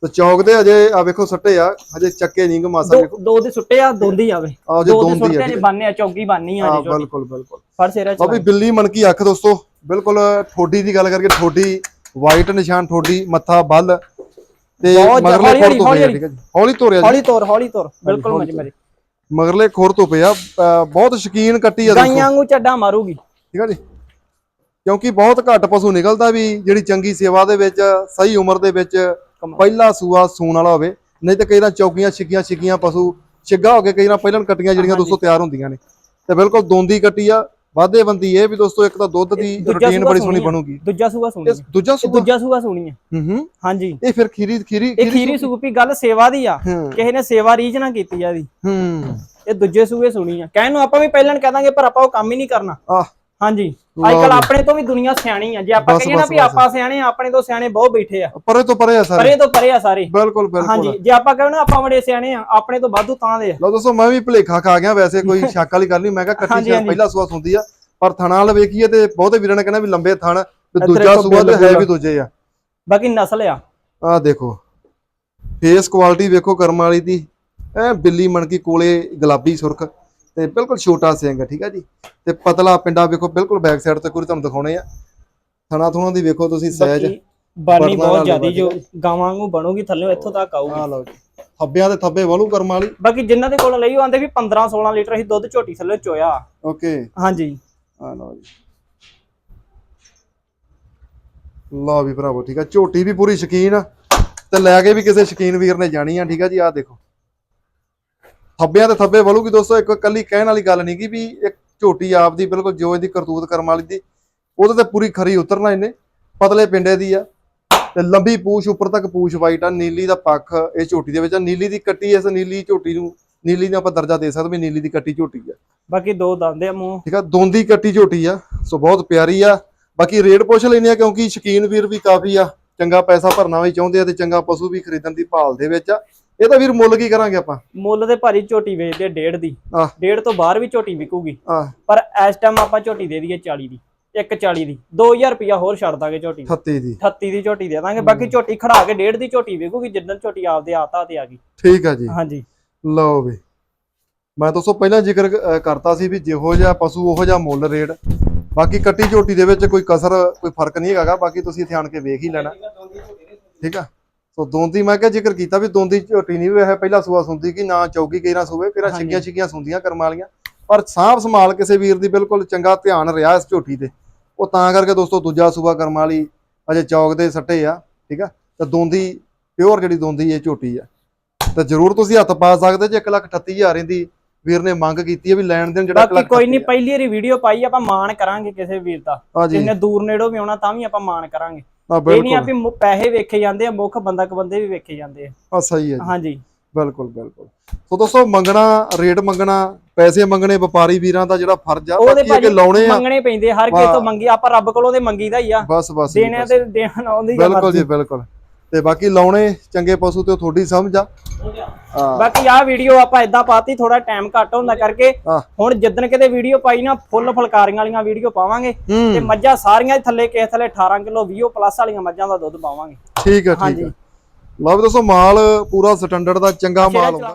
ਤੇ ਚੌਕ ਦੇ ਅਜੇ ਆ ਵੇਖੋ ਸੱਟੇ ਆ ਹਜੇ ਚੱਕੇ ਨਹੀਂ ਗ ਮਾਸਾ ਦੋ ਵੇਖੋ। ਦੋ ਦੇ ਸੁੱਟੇ ਆ ਦੋਂਦੀ ਆਵੇ ਆ ਜੇ ਦੋਂਦੀ ਸੁੱਟੇ ਆ ਬੰਨੇ ਆ ਚੌਕੀ ਬੰਨੀ ਆ ਜੀ ਬਿਲਕੁਲ ਬਿਲਕੁਲ। ਫੜ ਸੇਰਾ ਲਓ ਵੀ ਬਿੱਲੀ ਮਨਕੀ ਅੱਖ ਦੋਸਤੋ ਬਿਲਕੁਲ ਠੋਡੀ ਦੀ ਗੱਲ ਕਰਕੇ ਠੋਡੀ ਵਾਈਟ ਨਿਸ਼ਾਨ ਠੋਡੀ ਮੱਥਾ ਬੱਲ ਤੇ ਮਗਰਲੇ ਖੋਰ ਤੋਂ ਪਿਆ ਠੀਕ ਹੈ ਜੀ। ਹੌਲੀ ਤੋਰਿਆ ਜੀ ਹੌਲੀ ਤੋਰ ਹੌਲੀ ਤੋਰ ਬਿਲਕੁਲ ਮਜ ਮੇਰੇ। ਮਗਰਲੇ ਖੋਰ ਤੋਂ ਪਿਆ ਬਹੁਤ ਸ਼ਕੀਨ ਕੱਟੀ ਆ ਗਾਈਆਂ ਨੂੰ ਚੱਡਾ ਮਾਰੂਗੀ। ਠੀਕ ਹੈ ਜੀ। ਕਿਉਂਕਿ ਬਹੁਤ ਘੱਟ ਪਸ਼ੂ ਨਿਕਲਦਾ ਵੀ ਜਿਹੜੀ ਚੰਗੀ ਸੇਵਾ ਦੇ ਵਿੱਚ ਸਹੀ ਉਮਰ ਦੇ ਵਿੱਚ। ਪਹਿਲਾ ਸੂਆ ਸੂਣ ਵਾਲਾ ਹੋਵੇ। ਨਹੀਂ ਤਾਂ ਕਈ ਨਾ ਚੌਕੀਆਂ ਛਿੱਕੀਆਂ ਛਿੱਕੀਆਂ ਪਸ਼ੂ ਛਿੱਗਾ ਹੋ ਕੇ ਕਈ ਨਾ ਪਹਿਲਾਂ ਕੱਟੀਆਂ ਜਿਹੜੀਆਂ ਦੋਸਤੋ ਤਿਆਰ ਹੁੰਦੀਆਂ ਨੇ। ਤੇ ਬਿਲਕੁਲ ਦੋਂਦੀ ਕੱਟੀ ਆ ਵਾਧੇ ਬੰਦੀ ਇਹ ਵੀ ਦੋਸਤੋ ਇੱਕ ਤਾਂ ਦੁੱਧ ਦੀ ਰੁਟੀਨ ਬੜੀ ਸੋਹਣੀ ਸੋਹਣੀ। ਬਣੂਗੀ। ਦੂਜਾ ਸੂਆ ਸੋਣੀ ਇਹ ਦੂਜਾ ਸੂਆ ਦੂਜਾ ਸੂਆ ਸੋਣੀ ਆ। ਹੂੰ ਹੂੰ। ਹਾਂਜੀ। ਇਹ ਫਿਰ ਖੀਰੀ ਖੀਰੀ ਇਹ ਖੀਰੀ ਸੂਪੀ ਗੱਲ ਸੇਵਾ ਦੀ ਆ। ਹੂੰ। ਕਿਸੇ ਨੇ ਸੇਵਾ ਰੀਝ ਨਾ ਕੀਤੀ ਆ ਦੀ ਹੂੰ। ਇਹ ਦੂਜੇ ਸੂਏ ਸੁਣੀ ਆ। ਕਹਿਣ ਨੂੰ ਆਪਾਂ ਵੀ ਪਹਿਲਾਂ ਕਹਿ ਦਾਂਗੇ ਪਰ ਆਪਾਂ ਉਹ ਕੰਮ ਹੀ ਨਹੀਂ ਕਰਨਾ। ਆਹ। ਹਾਂਜੀ। ਅੱਜ ਕੱਲ ਜੀ। ਆਪਣੇ ਤੋਂ ਵੀ ਦੁਨੀਆ ਸਿਆਣੀ ਆ। ਜੇ ਆਪਾਂ ਕਹੀਏ ਨਾ ਵੀ। ਆਪਾਂ ਸਿਆਣੇ ਆ ਆਪਣੇ ਤੋਂ ਸਿਆਣੇ ਬਹੁਤ ਬੈਠੇ ਆ। ਪਰੇ ਤੋਂ ਪਰੇ ਆ ਸਾਰੇ। ਪਰੇ ਤੋਂ ਪਰੇ ਆ ਸਾਰੇ। ਬਿਲਕੁਲ ਬਿਲਕੁਲ। ਹਾਂਜੀ ਜੇ ਆਪਾਂ ਕਹੋ ਨਾ ਆਪਾਂ ਬੜੇ ਸਿਆਣੇ ਆ ਆਪਣੇ ਤੋਂ ਵਾਧੂ ਤਾਂ ਦੇ ਆ। ਲਓ ਦੋਸਤੋ ਮੈਂ ਵੀ ਭੁਲੇਖਾ ਖਾ ਗਿਆ ਵੈਸੇ ਕੋਈ (laughs) ਸ਼ੱਕ ਵਾਲੀ ਗੱਲ ਨਹੀਂ। ਮੈਂ ਕਿਹਾ ਕੱਟੀ ਹਾਂਜੀ। ਪਹਿਲਾ ਸੂਆ ਸੁੰਦੀ ਆ ਪਰ ਥਣਾ ਵਾਲ ਵੇਖੀਏ ਤੇ ਬਹੁਤੇ ਵੀਰਾਂ ਨੇ ਕਹਿੰਦਾ ਵੀ ਲੰਬੇ ਥਣ ਤੇ ਦੂਜਾ ਸੂਆ ਤੇ ਹੈ। ਵੀ ਦੂਜੇ ਆ। ਬਾਕੀ ਨਸਲ ਆ। ਆਹ ਦੇਖੋ ਫੇਸ ਕੁਆਲਿਟੀ ਵੇਖੋ ਕਰਮ ਵਾਲੀ ਦੀ। ਐ ਬਿੱਲੀ ਮਣਕੀ ਕੋਲੇ ਗੁਲਾਬੀ ਸੁਰਖ। ਤੇ ਬਿਲਕੁਲ ਛੋਟਾ ਸਿੰਘ ਠੀਕ ਆ ਜੀ? ਤੇ ਪਤਲਾ ਪਿੰਡਾ ਵੇਖੋ ਬਿਲਕੁਲ ਬੈਕ ਸਾਈਡ ਤੇ ਕੋਈ ਤੁਹਾਨੂੰ ਦਿਖਾਉਣੇ ਆ। ਥਣਾ ਥੁਣਾ ਦੀ ਵੇਖੋ ਤੁਸੀਂ ਸਹਿਜ। ਬਾਨੀ ਬਹੁਤ ਜ਼ਿਆਦੀ ਜੋ ਗਾਵਾਂ ਨੂੰ ਬਣੂਗੀ ਥੱਲੇ ਇੱਥੋਂ ਤੱਕ ਆਊਗੀ। ਆ ਲਓ ਜੀ। ਥੱਬਿਆਂ ਦੇ ਥੱਬੇ ਵਾਲੂ ਕਰਮ ਵਾਲੀ। ਬਾਕੀ ਜਿਨ੍ਹਾਂ ਦੇ ਕੋਲ ਲਈ ਉਹ ਆਂਦੇ ਵੀ 15 16 ਲੀਟਰ ਅਸੀਂ ਦੁੱਧ ਝੋਟੀ ਥੱਲੇ ਚੋਇਆ। ਓਕੇ। ਹਾਂਜੀ। ਆ ਲਓ ਜੀ। ਲਓ ਵੀ ਭਰਾਵੋ ਠੀਕ ਆ। ਝੋਟੀ ਵੀ ਪੂਰੀ ਸ਼ਕੀਨ ਆ। ਤੇ ਲੈ ਕੇ ਵੀ ਕਿਸੇ ਸ਼ਕੀਨ ਵੀਰ ਨੇ ਜਾਣੀ ਆ ਠੀਕ ਆ ਜੀ? ਆ ਦੇਖੋ। ਥੱਬਿਆਂ ਤੇ ਥੱਬੇ ਵਲੂਗੀ ਦੋਸਤੋ ਇੱਕ ਕੱਲੀ ਕਹਿਣ ਵਾਲੀ ਗੱਲ ਨਹੀਂ ਕਿ ਵੀ ਇੱਕ ਝੋਟੀ ਆਪਦੀ ਬਿਲਕੁਲ ਜੋ ਇਹਦੀ ਕਰਤੂਤ ਕਰਮ ਵਾਲੀ ਦੀ ਉਹਦੇ ਤੇ ਪੂਰੀ ਖਰੀ ਉਤਰਨਾ ਇਹਨੇ ਪਤਲੇ ਪਿੰਡੇ ਦੀ ਆ ਤੇ ਲੰਬੀ ਪੂਛ ਉੱਪਰ ਤੱਕ ਪੂਛ ਵਾਈਟ ਆ ਨੀਲੀ ਦਾ ਪੱਖ ਇਹ ਝੋਟੀ ਦੇ ਵਿੱਚ ਆ ਨੀਲੀ ਦੀ ਕੱਟੀ ਇਸ ਨੀਲੀ ਝੋਟੀ ਨੂੰ ਨੀਲੀ ਨੂੰ ਆਪਾਂ ਦਰਜਾ ਦੇ ਸਕਦੇ ਵੀ ਨੀਲੀ ਦੀ ਕੱਟੀ ਝੋਟੀ ਆ। ਬਾਕੀ ਦੋ ਦੰਦੇ ਆ ਮੂੰਹ। ਠੀਕ ਆ ਦੋਂਦੀ ਕੱਟੀ ਝੋਟੀ ਆ ਸੋ ਬਹੁਤ ਪਿਆਰੀ ਆ। ਬਾਕੀ ਰੇਟ ਪੁੱਛ ਲੈਨੇ ਆ ਕਿਉਂਕਿ ਸ਼ਕੀਨ ਵੀਰ ਵੀ ਕਾਫੀ ਆ ਚੰਗਾ ਪੈਸਾ ਭਰਨਾ ਵੀ ਚਾਹੁੰਦੇ ਆ ਤੇ ਚੰਗਾ ਪਸ਼ੂ ਵੀ ਖਰੀਦਣ ਦੀ ਭਾਲ ਦੇ ਵਿੱਚ ਆ। ਇਹ ਤਾਂ ਵੀਰ ਮੁੱਲ ਕੀ ਕਰਾਂਗੇ ਆਪਾਂ? ਮੁੱਲ ਦੇ ਭਾਰੀ ਝੋਟੀ ਵੇਚਦੇ ਆ ਡੇਢ ਦੀ। ਆਹ। ਡੇਢ ਤੋਂ ਬਾਹਰ ਵੀ ਝੋਟੀ ਵਿਕੂਗੀ। ਪਰ ਇਸ ਟਾਈਮ ਆਪਾਂ ਝੋਟੀ ਦੇ ਦਈਏ 40 ਦੀ 140 ਦੀ। 2000 ਰੁਪਿਆ ਹੋਰ ਛੱਡ ਦਾਂਗੇ ਝੋਟੀ ਨੂੰ। 38 ਦੀ। 38 ਦੀ ਝੋਟੀ ਦੇ ਦਾਂਗੇ। ਬਾਕੀ ਝੋਟੀ ਖੜਾ ਕੇ ਡੇਢ ਦੀ ਝੋਟੀ ਵਿਕੂਗੀ ਜਿੱਦਣ ਝੋਟੀ ਆਪਦੇ ਆਤਾ ਤੇ ਆ ਗਈ। ਠੀਕ ਆ ਜੀ। ਹਾਂਜੀ। ਲਓ ਵੀ। ਮੈਂ ਦੋਸਤੋ ਪਹਿਲਾਂ ਜ਼ਿਕਰ ਅ, ਕਰਤਾ ਸੀ ਵੀ ਜਿਹੋ ਜਿਹਾ ਪਸ਼ੂ ਉਹੋ ਜਿਹਾ ਮੁੱਲ ਰੇਟ। ਬਾਕੀ ਕੱਟੀ ਝੋਟੀ ਦੇ ਵਿੱਚ ਕੋਈ ਕਸਰ ਕੋਈ ਫ਼ਰਕ ਨਹੀਂ ਹੈਗਾ ਬਾਕੀ ਤੁਸੀਂ ਇੱਥੇ ਆਣ ਕੇ ਵੇਖ ਹੀ ਲੈਣਾ। ਠੀਕ ਆ? ਸੋ ਦੋਂਦੀ ਮੈਂ ਕਿਹਾ ਜ਼ਿਕਰ ਕੀਤਾ ਵੀ ਦੋਂਦੀ ਝੋਟੀ ਨਹੀਂ ਵੈਸੇ ਪਹਿਲਾਂ ਸੂਆ ਸੁੰਦੀ ਕਿ ਨਾ ਕਈ ਨਾ ਸੂਵੇ ਹਾਂਜੀ। ਛਿੱਗੀਆਂ ਛਿੱਗੀਆਂ ਸੁੰਦੀਆਂ ਕਰਮ ਵਾਲੀਆਂ। ਪਰ ਸਾਂਭ ਸੰਭਾਲ ਕਿਸੇ ਵੀਰ ਦੀ ਬਿਲਕੁਲ ਚੰਗਾ ਧਿਆਨ ਰਿਹਾ ਇਸ ਝੋਟੀ ਤੇ। ਉਹ ਤਾਂ ਕਰਕੇ ਦੋਸਤੋ ਦੂਜਾ ਸੂਆ ਕਰਮ ਵਾਲੀ ਅਜੇ ਚੌਕ ਦੇ ਸੱਟੇ ਆ ਠੀਕ ਆ? ਤੇ ਦੋਂਦੀ ਪਿਓਰ ਜਿਹੜੀ ਦੋਂਦੀ ਇਹ ਝੋਟੀ ਆ। ਤੇ ਜ਼ਰੂਰ ਤੁਸੀਂ ਹੱਥ ਪਾ ਸਕਦੇ ਜੇ 138000 ਦੀ ਵੀਰ ਨੇ ਮੰਗ ਕੀਤੀ ਹੈ ਵੀ ਲੈਣ ਦੇਣ ਜਿਹੜਾ ਬਾਕੀ ਕੋਈ ਨਹੀਂ ਪਹਿਲੀ ਵਾਰੀ ਵੀਡੀਓ ਪਾਈ ਆਪਾਂ ਮਾਣ ਕਰਾਂਗੇ ਕਿਸੇ ਵੀਰ ਦਾ। ਜਿੰਨੇ ਦੂਰ ਨੇੜੋਂ ਵੀ ਆਉਣਾ ਤਾਂ ਵੀ ਆਪਾਂ ਮਾਣ ਕਰਾਂਗੇ। ਹਾਂ ਇਹ ਨਹੀਂ ਆ ਬਿਲਕੁਲ। ਵੀ ਮੁ- ਪੈਸੇ ਵੇਖੇ ਜਾਂਦੇ ਆ ਮੁੱਖ ਬੰਦਾ ਕ ਬੰਦੇ ਵੀ ਵੇਖੇ ਜਾਂਦੇ ਆ। ਆ ਸਹੀ ਹੈ ਜੀ। ਹਾਂਜੀ। ਬਿਲਕੁਲ ਬਿਲਕੁਲ। ਸੋ ਦੋਸਤੋ ਮੰਗਣਾ ਰੇਟ ਮੰਗਣਾ ਪੈਸੇ ਮੰਗਣੇ ਵਪਾਰੀ ਵੀਰਾਂ ਦਾ ਜਿਹੜਾ ਫਰਜ਼ ਆ ਉਹਦੇ ਬਾਕੀ ਇਹ ਕਿ ਭਾਜੀ ਲਾਉਣੇ ਆ। ਮੰਗਣੇ ਪੈਂਦੇ ਹਰ ਕਿਸੇ ਤੋਂ ਮੰਗੀ ਆਪਾਂ ਰੱਬ ਕੋਲੋਂ ਤੇ ਮੰਗੀਦਾ ਹੀ ਆ। ਬਸ ਬਸ ਜੀ, ਦੇਣਿਆਂ ਬਸ। ਤੇ ਦੇਣ ਆਉਂਦੀ ਆ ਬਿਲਕੁਲ ਜੀ ਬਿਲਕੁਲ। ਤੇ ਬਾਕੀ ਲਾਉਣੇ ਚੰਗੇ ਪਸ਼ੂ ਤੇ ਤੁਹਾਡੀ ਸਮਝ ਆ। ਬਾਕੀ ਆਹ ਵੀਡੀਓ ਆਪਾਂ ਇਦਾਂ ਪਾਤੀ ਥੋੜਾ ਟਾਈਮ ਘੱਟ ਹੁੰਦਾ ਕਰਕੇ। ਹੁਣ ਜਿੱਦਣ ਕਿਤੇ ਵੀਡੀਓ ਪਾਈ ਨਾ ਫੁੱਲ ਫਲਕਾਰੀਆਂ ਵਾਲੀਆਂ ਵੀਡੀਓ ਪਾਵਾਂਗੇ ਤੇ ਮੱਝਾਂ ਸਾਰੀਆਂ ਥੱਲੇ ਕਿਸੇ ਥੱਲੇ 18 ਕਿਲੋ 20 ਪਲੱਸ ਵਾਲੀਆਂ ਮੱਝਾਂ ਦਾ ਦੁੱਧ ਪਾਵਾਂਗੇ। ਠੀਕ ਹੈ ਠੀਕ। ਹੈ ਲਓ ਦੋਸਤੋ ਮਾਲ ਪੂਰਾ ਸਟੈਂਡਰਡ ਦਾ ਚੰਗਾ ਮਾਲ ਹੁੰਦਾ।